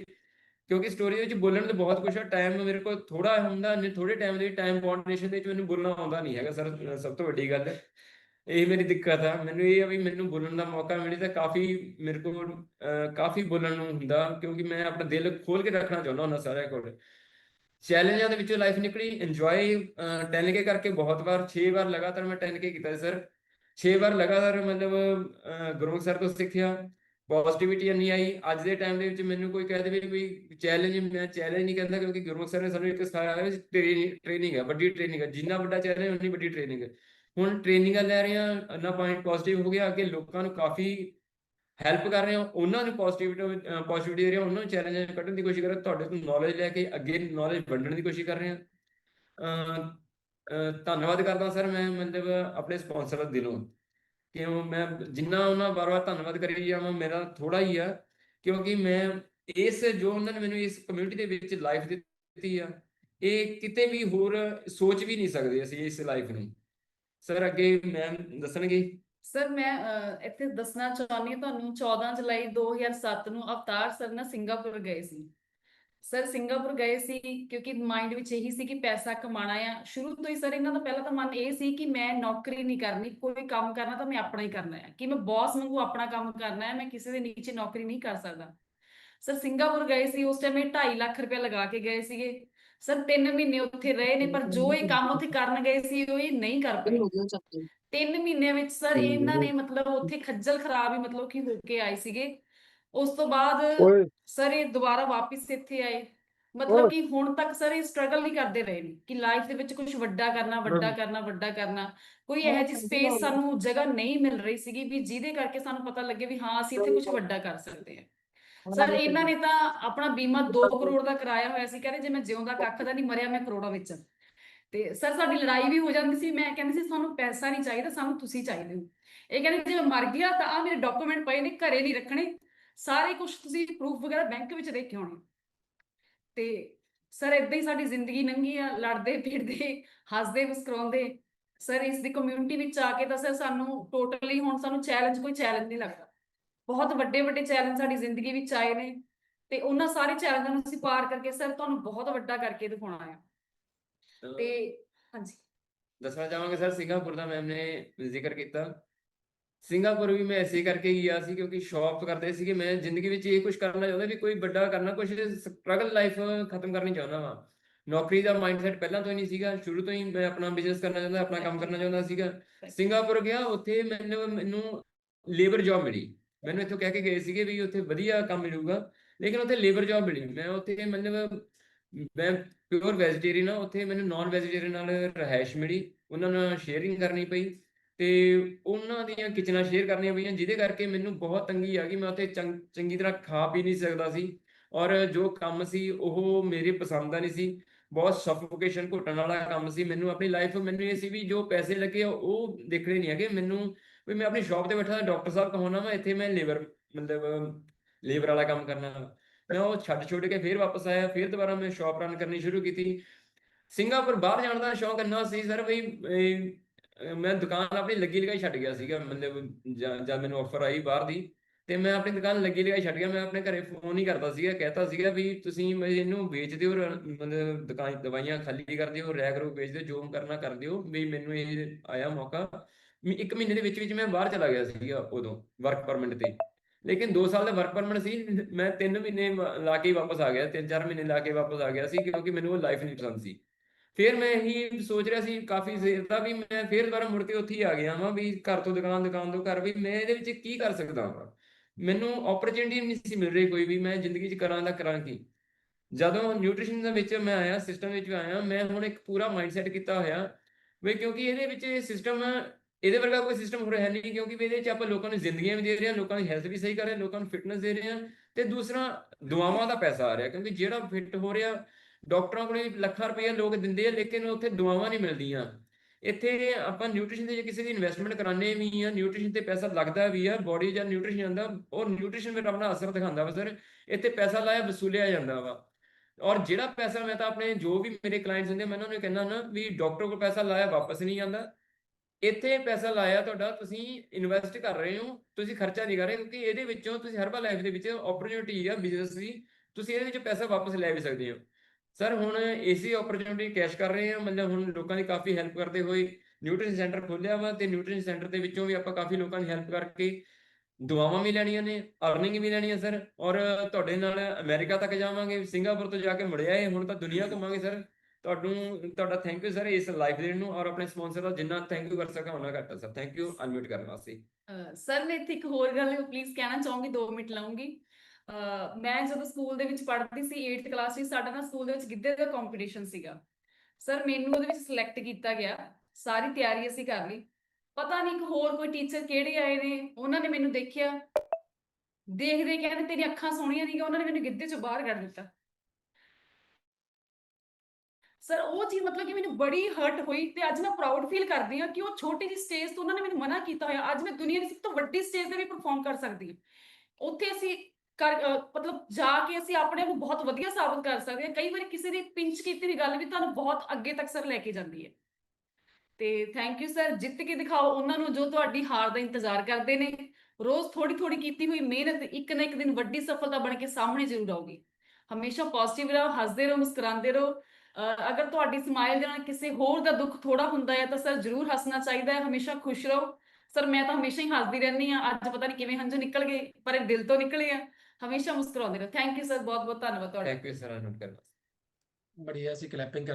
ਕਿਉਂਕਿ ਸਟੋਰੀ ਵਿੱਚ ਬੋਲਣ ਦੇ ਬਹੁਤ ਕੁਝ ਹੈ ਟਾਈਮ ਮੇਰੇ ਕੋਲ ਥੋੜਾ ਹੁੰਦਾ ਨੇ ਥੋੜੇ ਟਾਈਮ ਦੇ ਟਾਈਮ ਕੋਆਰਡੀਨੇਸ਼ਨ ਦੇ ਵਿੱਚ ਮੈਨੂੰ ਬੋਲਣਾ ਆਉਂਦਾ ਨਹੀਂ ਹੈਗਾ ਸਰ ਸਭ ਤੋਂ ਵੱਡੀ ਗੱਲ। ਇਹ ਮੇਰੀ ਦਿੱਕਤ ਆ। ਮੈਨੂੰ ਇਹ ਆ ਵੀ ਮੈਨੂੰ ਬੋਲਣ ਦਾ ਮੌਕਾ ਮਿਲੇ ਤਾਂ ਕਾਫੀ ਮੇਰੇ ਕੋਲ ਕਾਫੀ ਬੋਲਣ ਨੂੰ ਹੁੰਦਾ ਕਿਉਂਕਿ ਮੈਂ ਆਪਣਾ ਦਿਲ ਖੋਲ ਕੇ ਰੱਖਣਾ ਚਾਹੁੰਦਾ ਹੁੰਦਾ ਸਾਰਿਆਂ ਕੋਲ। ਚੈਲੰਜਾਂ ਦੇ ਵਿੱਚੋਂ ਲਾਈਫ ਨਿਕਲੀ ਇੰਜੋਏ 10K ਕਰਕੇ ਬਹੁਤ ਵਾਰ 6 ਵਾਰ ਲਗਾਤਾਰ ਮੈਂ 10K ਕੀਤਾ ਸਰ। 6 ਵਾਰ ਲਗਾਤਾਰ ਮਤਲਬ ਅਹ, ਗੁਰਮੁਖ ਸਰ ਤੋਂ ਸਿੱਖਿਆ। ਪੋਜ਼ਿਟਿਵਿਟੀ ਨਹੀਂ ਆਈ, ਅੱਜ ਦੇ ਟਾਈਮ ਦੇ ਵਿੱਚ ਮੈਨੂੰ ਕੋਈ ਕਹਿ ਦੇਵੇ ਵੀ ਚੈਲੰਜ ਮੈਂ ਚੈਲੰਜ ਨਹੀਂ ਕਹਿੰਦਾ ਕਿਉਂਕਿ ਗੁਰਮੁਖ ਸਰ ਨੇ ਸਾਨੂੰ ਇੱਕ ਸਿਖਾਇਆ ਟ੍ਰੇਨਿੰਗ ਹੈ ਵੱਡੀ ਟ੍ਰੇਨਿੰਗ ਹੈ ਜਿੰਨਾ ਵੱਡਾ ਚੈਲੰਜ ਉਨੀ ਵੱਡੀ ਟ੍ਰੇਨਿੰਗ ਹੈ ਹੁਣ ਟ੍ਰੇਨਿੰਗਾਂ ਲੈ ਰਹੇ ਆ ਅੰਨਾ ਪੁਆਇੰਟ ਪੋਜ਼ਿਟਿਵ ਹੋ ਗਿਆ, ਅੱਗੇ ਲੋਕਾਂ ਨੂੰ ਕਾਫੀ ਹੈਲਪ ਕਰ ਰਹੇ ਹਾਂ, ਉਹਨਾਂ ਨੂੰ ਪੋਜ਼ਿਟਿਵਿਟੀ ਪੋਜ਼ਿਟਿਵਿਟੀ ਦੇ ਰਹੇ ਉਹਨਾਂ ਨੂੰ ਚੈਲੰਜ ਕੱਢਣ ਦੀ ਕੋਸ਼ਿਸ਼ ਕਰ ਰਹੇ ਤੁਹਾਡੇ ਤੋਂ ਨੌਲੇਜ ਲੈ ਕੇ ਅੱਗੇ ਨੌਲੇਜ ਵੰਡਣ ਦੀ ਕੋਸ਼ਿਸ਼ ਕਰ ਰਹੇ ਹਾਂ। ਧੰਨਵਾਦ ਕਰਦਾ ਸਰ, ਮੈਂ ਮਤਲਬ ਆਪਣੇ ਸਪਾਂਸਰ ਦਿਲੋਂ। ਕਿਉਂ ਮੈਂ ਜਿੰਨਾ ਉਹਨਾਂ ਵਾਰ-ਵਾਰ ਧੰਨਵਾਦ ਕਰੀ ਜਾਵਾਂ ਮੇਰਾ ਥੋੜਾ ਹੀ ਆ, ਕਿਉਂਕਿ ਮੈਂ ਇਸ ਜੋ ਉਹਨਾਂ ਨੇ ਮੈਨੂੰ ਇਸ ਕਮਿਊਨਿਟੀ ਦੇ ਵਿੱਚ ਲਾਈਫ ਦਿੱਤੀ ਆ, ਇਹ ਕਿਤੇ ਵੀ ਹੋਰ ਸੋਚ ਵੀ ਨਹੀਂ ਸਕਦੇ ਅਸੀਂ ਇਸ ਲਾਈਫ ਨੂੰ। ਸਰ ਅੱਗੇ ਮੈਮ ਦੱਸਣਗੇ? ਸਰ ਮੈਂ ਇੱਥੇ ਦੱਸਣਾ ਚਾਹੁੰਦੀ ਤੁਹਾਨੂੰ 14 ਜੁਲਾਈ 2007 ਨੂੰ ਅਵਤਾਰ ਸਰ ਨਾ ਸਿੰਗਾਪੁਰ ਗਏ ਸੀ। ਸਰ ਸਿੰਗਾਪੁਰ ਗਏ ਸੀ ਕਿਉਂਕਿ ਮਾਈਂਡ ਵਿੱਚ ਇਹੀ ਸੀ ਕਿ ਪੈਸਾ ਕਮਾਣਾ ਆ। ਸ਼ੁਰੂ ਤੋਂ ਹੀ ਸਰ ਇਹਨਾਂ ਦਾ ਪਹਿਲਾ ਤਾਂ ਮਨ ਇਹ ਸੀ ਕਿ ਮੈਂ ਨੌਕਰੀ ਨਹੀਂ ਕਰਨੀ ਕੋਈ ਕੰਮ ਕਰਨਾ ਤਾਂ ਮੈਂ ਆਪਣਾ ਹੀ ਕਰਨਾ ਹੈ ਕਿ ਮੈਂ ਬੌਸ ਵਾਂਗੂ ਆਪਣਾ ਕੰਮ ਕਰਨਾ ਹੈ ਮੈਂ ਕਿਸੇ ਦੇ ਨੀਚੇ ਨੌਕਰੀ ਨਹੀਂ ਕਰ ਸਕਦਾ। ਸਰ ਸਿੰਗਾਪੁਰ ਗਏ ਸੀ ਉਸ ਟਾਈਮ ਇਹ 2.5 ਲੱਖ ਰੁਪਏ ਲਗਾ ਕੇ ਗਏ ਸੀਗੇ। ਸਰ 3 ਮਹੀਨੇ ਉੱਥੇ ਰਹੇ ਨੇ ਪਰ ਜੋ ਇਹ ਕੰਮ ਉੱਥੇ ਕਰਨ ਗਏ ਸੀ ਉਹ ਇਹ ਨਹੀਂ ਕਰ ਪਾਏ। ਤਿੰਨ ਮਹੀਨਿਆਂ ਵਿੱਚ ਸਰ ਇਹਨਾਂ ਨੇ ਮਤਲਬ ਉੱਥੇ ਖੱਜਲ ਖਰਾਬ ਹੀ ਮਤਲਬ ਕਿ ਹੋ ਕੇ ਆਏ ਸੀਗੇ। ਉਸ ਤੋਂ ਬਾਅਦ ਓਏ। ਸਰ ਇਹ ਦੁਬਾਰਾ ਵਾਪਿਸ ਇੱਥੇ ਆਏ। ਮਤਲਬ ਕਿ ਹੁਣ ਤੱਕ ਸਰ ਇਹ ਸਟਰਗਲ ਨਹੀਂ ਕਰਦੇ ਰਹੇ ਨੇ ਕਿ ਲਾਈਫ ਦੇ ਵਿੱਚ ਕੁਝ ਵੱਡਾ ਕਰਨਾ ਵੱਡਾ ਕਰਨਾ ਵੱਡਾ ਕਰਨਾ। ਕੋਈ ਇਹੋ ਜਿਹੀ ਸਪੇਸ ਸਾਨੂੰ ਜਗ੍ਹਾ ਨਹੀਂ ਮਿਲ ਰਹੀ ਸੀਗੀ ਵੀ ਜਿਹਦੇ ਕਰਕੇ ਸਾਨੂੰ ਪਤਾ ਲੱਗੇ ਵੀ ਹਾਂ ਅਸੀਂ ਇੱਥੇ ਕੁਝ ਵੱਡਾ ਕਰ ਸਕਦੇ ਹਾਂ। ਸਰ ਇਹਨਾਂ ਨੇ ਤਾਂ ਆਪਣਾ ਬੀਮਾ 2 ਕਰੋੜ ਦਾ ਕਰਾਇਆ ਹੋਇਆ ਸੀ। ਕਹਿੰਦੇ ਜੇ ਮੈਂ ਜਿਉਂਦਾ ਕੱਖ ਦਾ ਨਹੀਂ ਮਰਿਆ ਮੈਂ ਕਰੋੜਾਂ ਵਿੱਚ। ਤੇ ਸਰ ਸਾਡੀ ਲੜਾਈ ਵੀ ਹੋ ਜਾਂਦੀ ਸੀ। ਮੈਂ ਕਹਿੰਦੀ ਸੀ ਸਾਨੂੰ ਪੈਸਾ ਨਹੀਂ ਚਾਹੀਦਾ ਸਾਨੂੰ ਤੁਸੀਂ ਚਾਹੀਦੇ ਹੋ। ਇਹ ਕਹਿੰਦੇ ਜੇ ਮੈਂ ਮਰ ਗਿਆ ਤਾਂ ਆ ਮੇਰੇ ਡਾਕੂਮੈਂਟ ਪਏ ਨੇ ਘਰੇ ਨਹੀਂ ਰੱਖਣੇ। ਸਾਰੇ ਕੁਝ ਤੁਸੀਂ ਪ੍ਰੂਫ ਵਗੈਰਾ ਬੈਂਕ ਵਿੱਚ ਦੇ ਕੇ ਆਉਣੇ ਤੇ ਸਰ ਇਦਾਂ ਹੀ ਸਾਡੀ ਜ਼ਿੰਦਗੀ ਲੰਘੀ ਆ ਲੜਦੇ ਭਿੜਦੇ ਹੱਸਦੇ ਮੁਸਕਰਾਉਂਦੇ। ਸਰ ਇਸ ਦੀ ਕਮਿਊਨਿਟੀ ਵਿੱਚ ਆ ਕੇ ਤਾਂ ਸਰ ਸਾਨੂੰ ਟੋਟਲੀ ਹੁਣ ਸਾਨੂੰ ਚੈਲੰਜ ਕੋਈ ਚੈਲੰਜ ਨਹੀਂ ਲੱਗਦਾ। ਬਹੁਤ ਵੱਡੇ ਵੱਡੇ ਚੈਲੰਜ ਸਾਡੀ ਜ਼ਿੰਦਗੀ ਵਿੱਚ ਆਏ ਨੇ ਤੇ ਉਹਨਾਂ ਸਾਰੇ ਚੈਲੰਜਾਂ ਨੂੰ ਅਸੀਂ ਪਾਰ ਕਰਕੇ ਸਰ ਤੁਹਾਨੂੰ ਬਹੁਤ ਵੱਡਾ ਕਰਕੇ ਦਿਖਾਉਣਾ ਆ। ਤੇ ਹਾਂਜੀ। ਦੱਸਣਾ ਚਾਹਾਂਗੇ ਸਰ ਸਿੰਗਾਪੁਰ ਦਾ ਮੈਮ ਨੇ ਜ਼ਿਕਰ ਕੀਤਾ। ਸਿੰਗਾਪੁਰ ਵੀ ਮੈਂ ਐਸੇ ਕਰਕੇ ਹੀ ਗਿਆ ਸੀ ਕਿਉਂਕਿ ਸ਼ੌਪ ਕਰਦੇ ਸੀ ਕਿ ਮੈਂ ਜ਼ਿੰਦਗੀ ਵਿੱਚ ਇਹ ਕੁਝ ਕਰਨਾ ਚਾਹੁੰਦਾ ਵੀ ਕੋਈ ਵੱਡਾ ਕਰਨਾ ਕੁਝ ਸਟਰਗਲ ਲਾਈਫ ਖਤਮ ਕਰਨੀ ਚਾਹੁੰਦਾ ਹਾਂ ਨੌਕਰੀ ਦਾ ਮਾਈਂਡਸੈਟ ਪਹਿਲਾਂ ਤੋਂ ਹੀ ਨਹੀਂ ਸੀਗਾ। ਸ਼ੁਰੂ ਤੋਂ ਹੀ ਮੈਂ ਆਪਣਾ ਬਿਜ਼ਨਸ ਕਰਨਾ ਚਾਹੁੰਦਾ ਆਪਣਾ ਕੰਮ ਕਰਨਾ ਚਾਹੁੰਦਾ ਸੀਗਾ। ਸਿੰਗਾਪੁਰ ਗਿਆ ਉੱਥੇ ਮੈਨੂੰ ਮੈਨੂੰ ਲੇਬਰ ਜੌਬ ਮਿਲੀ। ਮੈਨੂੰ ਇੱਥੋਂ ਕਹਿ ਕੇ ਗਏ ਸੀਗੇ ਵੀ ਉੱਥੇ ਵਧੀਆ ਕੰਮ ਮਿਲੂਗਾ ਲੇਕਿਨ ਉੱਥੇ ਲੇਬਰ ਜੌਬ ਮਿਲੀ ਮੈਂ ਉੱਥੇ ਮਤਲਬ ਮੈਂ ਪਿਓਰ ਵੈਜੀਟੇਰੀਅਨ ਆ ਉੱਥੇ ਮੈਨੂੰ ਨਾਨ ਵੈਜੀਟੇਰੀਅਨ ਨਾਲ ਰਹਿائش ਮਿਲੀ। ਉਹਨਾਂ ਨਾਲ ਸ਼ੇਅਰਿੰਗ ਕਰਨੀ ਪਈ। ਤੇ ਉਹਨਾਂ ਦੀਆਂ ਕਿਚਨਾਂ ਸ਼ੇਅਰ ਕਰਨੀਆਂ ਪਈਆਂ, ਜਿਹਦੇ ਕਰਕੇ ਮੈਨੂੰ ਬਹੁਤ ਤੰਗੀ ਆ ਗਈ। ਮੈਂ ਉੱਥੇ ਚੰਗ- ਚੰਗੀ ਤਰ੍ਹਾਂ ਖਾ ਪੀ ਨਹੀਂ ਸਕਦਾ ਸੀ ਔਰ ਜੋ ਕੰਮ ਸੀ ਉਹ ਮੇਰੇ ਪਸੰਦ ਦਾ ਨਹੀਂ ਸੀ। ਬਹੁਤ ਸਫੋਕੇਸ਼ਨ ਘੁੱਟਣ ਵਾਲਾ ਕੰਮ ਸੀ। ਮੈਨੂੰ ਆਪਣੀ ਲਾਈਫ ਮੈਨੂੰ ਇਹ ਸੀ ਵੀ ਜੋ ਪੈਸੇ ਲੱਗੇ ਉਹ ਦੇਖਣੇ ਨਹੀਂ ਹੈਗੇ। ਮੈਨੂੰ ਵੀ ਮੈਂ ਆਪਣੀ ਸ਼ਾਪ ਤੇ ਬੈਠਾ ਡਾਕਟਰ ਸਾਹਿਬ ਕਹਾਉਣਾ ਵਾ, ਇੱਥੇ ਮੈਂ ਲੇਬਰ ਮਤਲਬ ਲੇਬਰ ਵਾਲਾ ਕੰਮ ਕਰਨਾ ਵਾ। ਮੈਂ ਉਹ ਛੱਡ ਛੁੱਟ ਕੇ ਫਿਰ ਵਾਪਸ ਆਇਆ, ਫਿਰ ਦੁਬਾਰਾ ਮੈਂ ਸ਼ਾਪ ਰਨ ਕਰਨੀ ਸ਼ੁਰੂ ਕੀਤੀ। ਸਿੰਗਾਪੁਰ ਬਾਹਰ ਜਾਣ ਦਾ ਸ਼ੌਂਕ ਇੰਨਾ ਸੀ ਸਰ ਵੀ ਮੈਂ ਦੁਕਾਨ ਆਪਣੀ ਲੱਗੀ ਲਗਾਈ ਛੱਡ ਗਿਆ ਸੀਗਾ ਮਤਲਬ ਜ- ਜਦ ਮੈਨੂੰ ਆਫਰ ਆਈ ਬਾਹਰ ਦੀ, ਤੇ ਮੈਂ ਆਪਣੀ ਦੁਕਾਨ ਲੱਗੀ ਲਗਾਈ ਛੱਡ ਗਿਆ, ਮੈਂ ਆਪਣੇ ਘਰੇ ਫੋਨ ਹੀ ਕਰਦਾ ਸੀਗਾ, ਕਹਿਤਾ ਸੀਗਾ ਵੀ ਤੁਸੀਂ ਇਹਨੂੰ ਵੇਚ ਦਿਓ ਮਤਲਬ ਦੁਕਾਨ, ਦਵਾਈਆਂ ਖਾਲੀ ਕਰ ਦਿਓ ਰੈਕ ਰੋ ਵੇਚ ਦਿਓ ਜੋ ਕਰਨਾ ਕਰ ਦਿਓ ਵੀ ਮੈਨੂੰ ਇਹ ਆਇਆ ਮੌਕਾ। ਇੱਕ ਮਹੀਨੇ ਦੇ ਵਿੱਚ ਵਿੱਚ ਮੈਂ ਬਾਹਰ ਚਲਾ ਗਿਆ ਸੀਗਾ ਉਦੋਂ ਵਰਕ ਪਰਮਿਟ ਤੇ। ਲੇਕਿਨ 2 ਸਾਲ ਦਾ ਵਰਕ ਪਰਮਿਟ ਸੀ, ਮੈਂ 3 ਮਹੀਨੇ ਲਾ ਕੇ ਹੀ ਵਾਪਸ ਆ ਗਿਆ 3-4 ਮਹੀਨੇ ਲਾ ਕੇ ਵਾਪਸ ਆ ਗਿਆ ਸੀ, ਕਿਉਂਕਿ ਮੈਨੂੰ ਉਹ ਲਾਈਫ ਨਹੀਂ ਪਸੰਦ ਸੀ। ਫਿਰ ਮੈਂ ਇਹੀ ਸੋਚ ਰਿਹਾ ਸੀ, ਕਾਫੀ ਦੇਰ ਦਾ ਵੀ ਮੈਂ ਫਿਰ ਦੁਬਾਰਾ ਮੁੜ ਕੇ ਉੱਥੇ ਹੀ ਆ ਗਿਆ ਵਾਂ ਵੀ ਘਰ ਤੋਂ ਦੁਕਾਨ ਦੁਕਾਨ ਤੋਂ ਘਰ ਵੀ ਮੈਂ ਇਹਦੇ ਵਿੱਚ ਕੀ ਕਰ ਸਕਦਾ ਹਾਂ ਮੈਨੂੰ ਓਪਰਚੁਨਿਟੀ ਨਹੀਂ ਸੀ ਮਿਲ ਰਹੀ ਕੋਈ ਵੀ, ਮੈਂ ਜ਼ਿੰਦਗੀ 'ਚ ਕਰਾਂ ਦਾ ਕਰਾਂ ਕੀ? ਜਦੋਂ ਨਿਊਟ੍ਰੀਸ਼ਨ ਦੇ ਵਿੱਚ ਮੈਂ ਆਇਆ ਸਿਸਟਮ ਵਿੱਚ ਆਇਆ, ਮੈਂ ਹੁਣ ਇੱਕ ਪੂਰਾ ਮਾਈਂਡਸੈਟ ਕੀਤਾ ਹੋਇਆ ਵੀ ਕਿਉਂਕਿ ਇਹਦੇ ਵਿੱਚ ਸਿਸਟਮ ਇਹਦੇ ਵਰਗਾ ਕੋਈ ਸਿਸਟਮ ਹੋਰ ਹੈ ਨਹੀਂ ਕਿਉਂਕਿ ਵੀ ਇਹਦੇ ਵਿੱਚ ਆਪਾਂ ਲੋਕਾਂ ਨੂੰ ਜ਼ਿੰਦਗੀਆਂ ਵੀ ਦੇ ਰਹੇ ਹਾਂ, ਲੋਕਾਂ ਦੀ ਹੈਲਥ ਵੀ ਸਹੀ ਕਰ ਰਹੇ ਲੋਕਾਂ ਨੂੰ ਫਿਟਨੈਸ ਦੇ ਰਹੇ ਹਾਂ ਤੇ ਦੂਸਰਾ ਦੁਆਵਾਂ ਦਾ ਪੈਸਾ ਆ ਰਿਹਾ ਕਿਉਂਕਿ ਜਿਹੜਾ ਫਿੱਟ ਹੋ ਰਿਹਾ ਡਾਕਟਰਾਂ ਕੋਲੇ ਲੱਖਾਂ ਰੁਪਏ ਲੋਕ ਦਿੰਦੇ ਆ, ਲੇਕਿਨ ਉੱਥੇ ਦਵਾਵਾਂ ਨਹੀਂ ਮਿਲਦੀਆਂ। ਇੱਥੇ ਆਪਾਂ ਨਿਊਟ੍ਰੀਸ਼ਨ ਤੇ ਜੇ ਕਿਸੇ ਦੀ ਇਨਵੈਸਟਮੈਂਟ ਕਰਾਣੇ ਵੀ ਆ ਨਿਊਟ੍ਰੀਸ਼ਨ ਤੇ ਪੈਸਾ ਲੱਗਦਾ ਵੀ ਆ ਬੋਡੀ ਜਾਂ ਨਿਊਟ੍ਰੀਸ਼ਨ ਜਾਂਦਾ ਉਹ ਨਿਊਟ੍ਰੀਸ਼ਨ ਵਿੱਚ ਆਪਣਾ ਅਸਰ ਦਿਖਾਉਂਦਾ ਵਾ ਸਰ ਇੱਥੇ ਪੈਸਾ ਲਾਇਆ, ਵਸੂਲਿਆ ਜਾਂਦਾ ਵਾ। ਔਰ ਜਿਹੜਾ ਪੈਸਾ ਮੈਂ ਤਾਂ ਆਪਣੇ ਜੋ ਵੀ ਮੇਰੇ ਕਲਾਇੰਟਸ ਹੁੰਦੇ, ਮੈਂ ਉਹਨਾਂ ਨੂੰ ਕਹਿੰਦਾ ਨਾ ਵੀ ਡਾਕਟਰ ਕੋਲ ਪੈਸਾ ਲਾਇਆ, ਵਾਪਸ ਨਹੀਂ ਆਉਂਦਾ। ਇੱਥੇ ਪੈਸਾ ਲਾਇਆ ਤੁਹਾਡਾ, ਤੁਸੀਂ ਇਨਵੈਸਟ ਕਰ ਰਹੇ ਹੋ, ਤੁਸੀਂ ਖਰਚਾ ਨਹੀਂ ਕਰ ਰਹੇ, ਕਿਉਂਕਿ ਇਹਦੇ ਵਿੱਚੋਂ ਤੁਸੀਂ ਹਰਬਾ ਲਾਈਫ ਦੇ ਵਿੱਚ ਓਪਰਚੁਨਿਟੀ ਆ ਬਿਜ਼ਨਸ ਦੀ, ਤੁਸੀਂ ਇਹਦੇ ਵਿੱਚ ਪੈਸਾ ਵਾਪਸ ਲੈ ਵੀ ਸਕਦੇ ਹੋ। ਸਰ ਹੁਣ ਏਸੀ ਓਪਰਚੁਨਿਟੀ ਕੈਸ਼ ਕਰ ਰਹੇ ਆ ਮਤਲਬ ਹੁਣ ਲੋਕਾਂ ਦੀ ਕਾਫੀ ਹੈਲਪ ਕਰਦੇ ਹੋਏ ਨਿਊਟ੍ਰੀਸ਼ਨ ਸੈਂਟਰ ਖੋਲਿਆ ਵਾ ਤੇ ਨਿਊਟ੍ਰੀਸ਼ਨ ਸੈਂਟਰ ਦੇ ਵਿੱਚੋਂ ਵੀ ਆਪਾਂ ਕਾਫੀ ਲੋਕਾਂ ਦੀ ਹੈਲਪ ਕਰਕੇ ਦੁਆਵਾਂ ਵੀ ਲੈਣੀਆਂ ਨੇ ਅਰਨਿੰਗ ਵੀ ਲੈਣੀ ਹੈ ਸਰ ਔਰ ਤੁਹਾਡੇ ਨਾਲ ਅਮਰੀਕਾ ਤੱਕ ਜਾਵਾਂਗੇ, ਸਿੰਗਾਪੁਰ ਤੋਂ ਜਾ ਕੇ ਮੁੜਿਆ ਇਹ, ਹੁਣ ਤਾਂ ਦੁਨੀਆ ਘੁੰਮਾਂਗੇ ਸਰ ਤੁਹਾਨੂੰ ਤੁਹਾਡਾ ਥੈਂਕ ਯੂ ਸਰ ਇਸ ਲਾਈਫ ਦੇਣ ਨੂੰ ਔਰ ਆਪਣੇ ਸਪਾਂਸਰ ਦਾ ਜਿੰਨਾ ਥੈਂਕ ਯੂ ਕਰ ਸਕਾਂ ਉਹਨਾਂ ਘੱਟ ਸਰ ਥੈਂਕ ਯੂ ਅਨਮਿਊਟ ਕਰਨ ਵਾਸਤੇ। ਸਰ ਮੈਂ ਇੱਥੇ ਇੱਕ ਹੋਰ ਗੱਲ ਪਲੀਜ਼ ਕਹਿਣਾ ਚਾਹੂੰਗੀ 2 ਮਿੰਟ ਲਵਾਂਗੀ ਮੈਂ ਜਦੋਂ ਸਕੂਲ ਦੇ ਵਿੱਚ ਪੜ੍ਹਦੀ ਸੀ 8th ਕਲਾਸ ਵਿੱਚ, ਸਾਡਾ ਨਾ ਸਕੂਲ ਦੇ ਵਿੱਚ ਗਿੱਧੇ ਦਾ ਕੰਪੀਟੀਸ਼ਨ ਸੀਗਾ। ਸਰ ਮੈਨੂੰ ਉਹਦੇ ਵਿੱਚ ਸਿਲੈਕਟ ਕੀਤਾ ਗਿਆ। ਸਾਰੀ ਤਿਆਰੀ ਅਸੀਂ ਕਰ ਲਈ। ਪਤਾ ਨਹੀਂ ਇੱਕ ਹੋਰ ਕੋਈ ਟੀਚਰ ਕਿਹੜੇ ਆਏ ਨੇ, ਉਹਨਾਂ ਨੇ ਮੈਨੂੰ ਦੇਖਿਆ। ਦੇਖਦੇ ਕਹਿੰਦੇ ਤੇਰੀ ਅੱਖਾਂ ਸੋਹਣੀਆਂ ਨਹੀਂ ਉਹਨਾਂ ਨੇ ਮੈਨੂੰ ਗਿੱਧੇ ਚੋਂ ਬਾਹਰ ਕੱਢ ਦਿੱਤਾ। ਸਰ ਉਹ ਚੀਜ਼ ਮਤਲਬ ਕਿ ਮੈਨੂੰ ਬੜੀ ਹਰਟ ਹੋਈ ਤੇ ਅੱਜ ਮੈਂ ਪ੍ਰਾਊਡ ਫੀਲ ਕਰਦੀ ਹਾਂ ਕਿ ਉਹ ਛੋਟੀ ਜਿਹੀ ਸਟੇਜ ਤੋਂ ਉਹਨਾਂ ਨੇ ਮੈਨੂੰ ਮਨਾ ਕੀਤਾ ਹੋਇਆ। ਅੱਜ ਮੈਂ ਦੁਨੀਆ ਦੀ ਸਭ ਤੋਂ ਵੱਡੀ ਸਟੇਜ ਤੇ ਵੀ ਪਰਫਾਰਮ ਕਰ ਸਕਦੀ ਹਾਂ। ਉੱਥੇ ਅਸੀਂ ਕਰ ਮਤਲਬ ਜਾ ਕੇ ਅਸੀਂ ਆਪਣੇ ਆਪ ਨੂੰ ਬਹੁਤ ਵਧੀਆ ਸਾਬਤ ਕਰ ਸਕਦੇ ਹਾਂ। ਕਈ ਵਾਰੀ ਕਿਸੇ ਦੀ ਪਿੰਚ ਕੀਤੀ ਦੀ ਗੱਲ ਵੀ ਤੁਹਾਨੂੰ ਬਹੁਤ ਅੱਗੇ ਤੱਕ ਸਰ ਲੈ ਕੇ ਜਾਂਦੀ ਹੈ। ਤੇ ਥੈਂਕ ਯੂ ਸਰ ਜਿੱਤ ਕੇ ਦਿਖਾਓ ਉਹਨਾਂ ਨੂੰ ਜੋ ਤੁਹਾਡੀ ਹਾਰ ਦਾ ਇੰਤਜ਼ਾਰ ਕਰਦੇ ਨੇ। ਰੋਜ਼ ਥੋੜੀ ਥੋੜੀ ਕੀਤੀ ਹੋਈ ਮਿਹਨਤ ਇੱਕ ਨਾ ਇੱਕ ਦਿਨ ਵੱਡੀ ਸਫਲਤਾ ਬਣ ਕੇ ਸਾਹਮਣੇ ਜ਼ਰੂਰ ਆਊਗੀ। ਹਮੇਸ਼ਾ ਪੋਜ਼ਿਟਿਵ ਰਹੋ, ਹੱਸਦੇ ਰਹੋ, ਮੁਸਕਰਾਉਂਦੇ ਰਹੋ। ਅਗਰ ਤੁਹਾਡੀ ਸਮਾਈਲ ਦੇ ਨਾਲ ਕਿਸੇ ਹੋਰ ਦਾ ਦੁੱਖ ਥੋੜਾ ਹੁੰਦਾ ਹੈ ਤਾਂ ਸਰ ਜ਼ਰੂਰ ਹੱਸਣਾ ਚਾਹੀਦਾ ਹੈ, ਹਮੇਸ਼ਾ ਖੁਸ਼ ਰਹੋ। ਸਰ ਮੈਂ ਤਾਂ ਹਮੇਸ਼ਾ ਹੀ ਹੱਸਦੀ ਰਹਿੰਦੀ ਹਾਂ। ਅੱਜ ਪਤਾ ਨਹੀਂ ਕਿਵੇਂ ਹੰਝੂ ਨਿਕਲ ਗਏ, ਪਰ ਇਹ ਦਿਲ ਤੋਂ ਨਿਕਲੇ ਆ। ਹਮੇਸ਼ਾ ਮੁਸਕਰਾਉਂਦੇ ਰਹੋ ਥੈਂਕ ਯੂ ਸਰ ਬਹੁਤ ਬਹੁਤ ਧੰਨਵਾਦ ਤੁਹਾਡਾ ਥੈਂਕ ਯੂ ਸਰ ਅਨੁਟ ਬੜੀ ਅਸੀਂ ਕਲੈਪਿੰਗ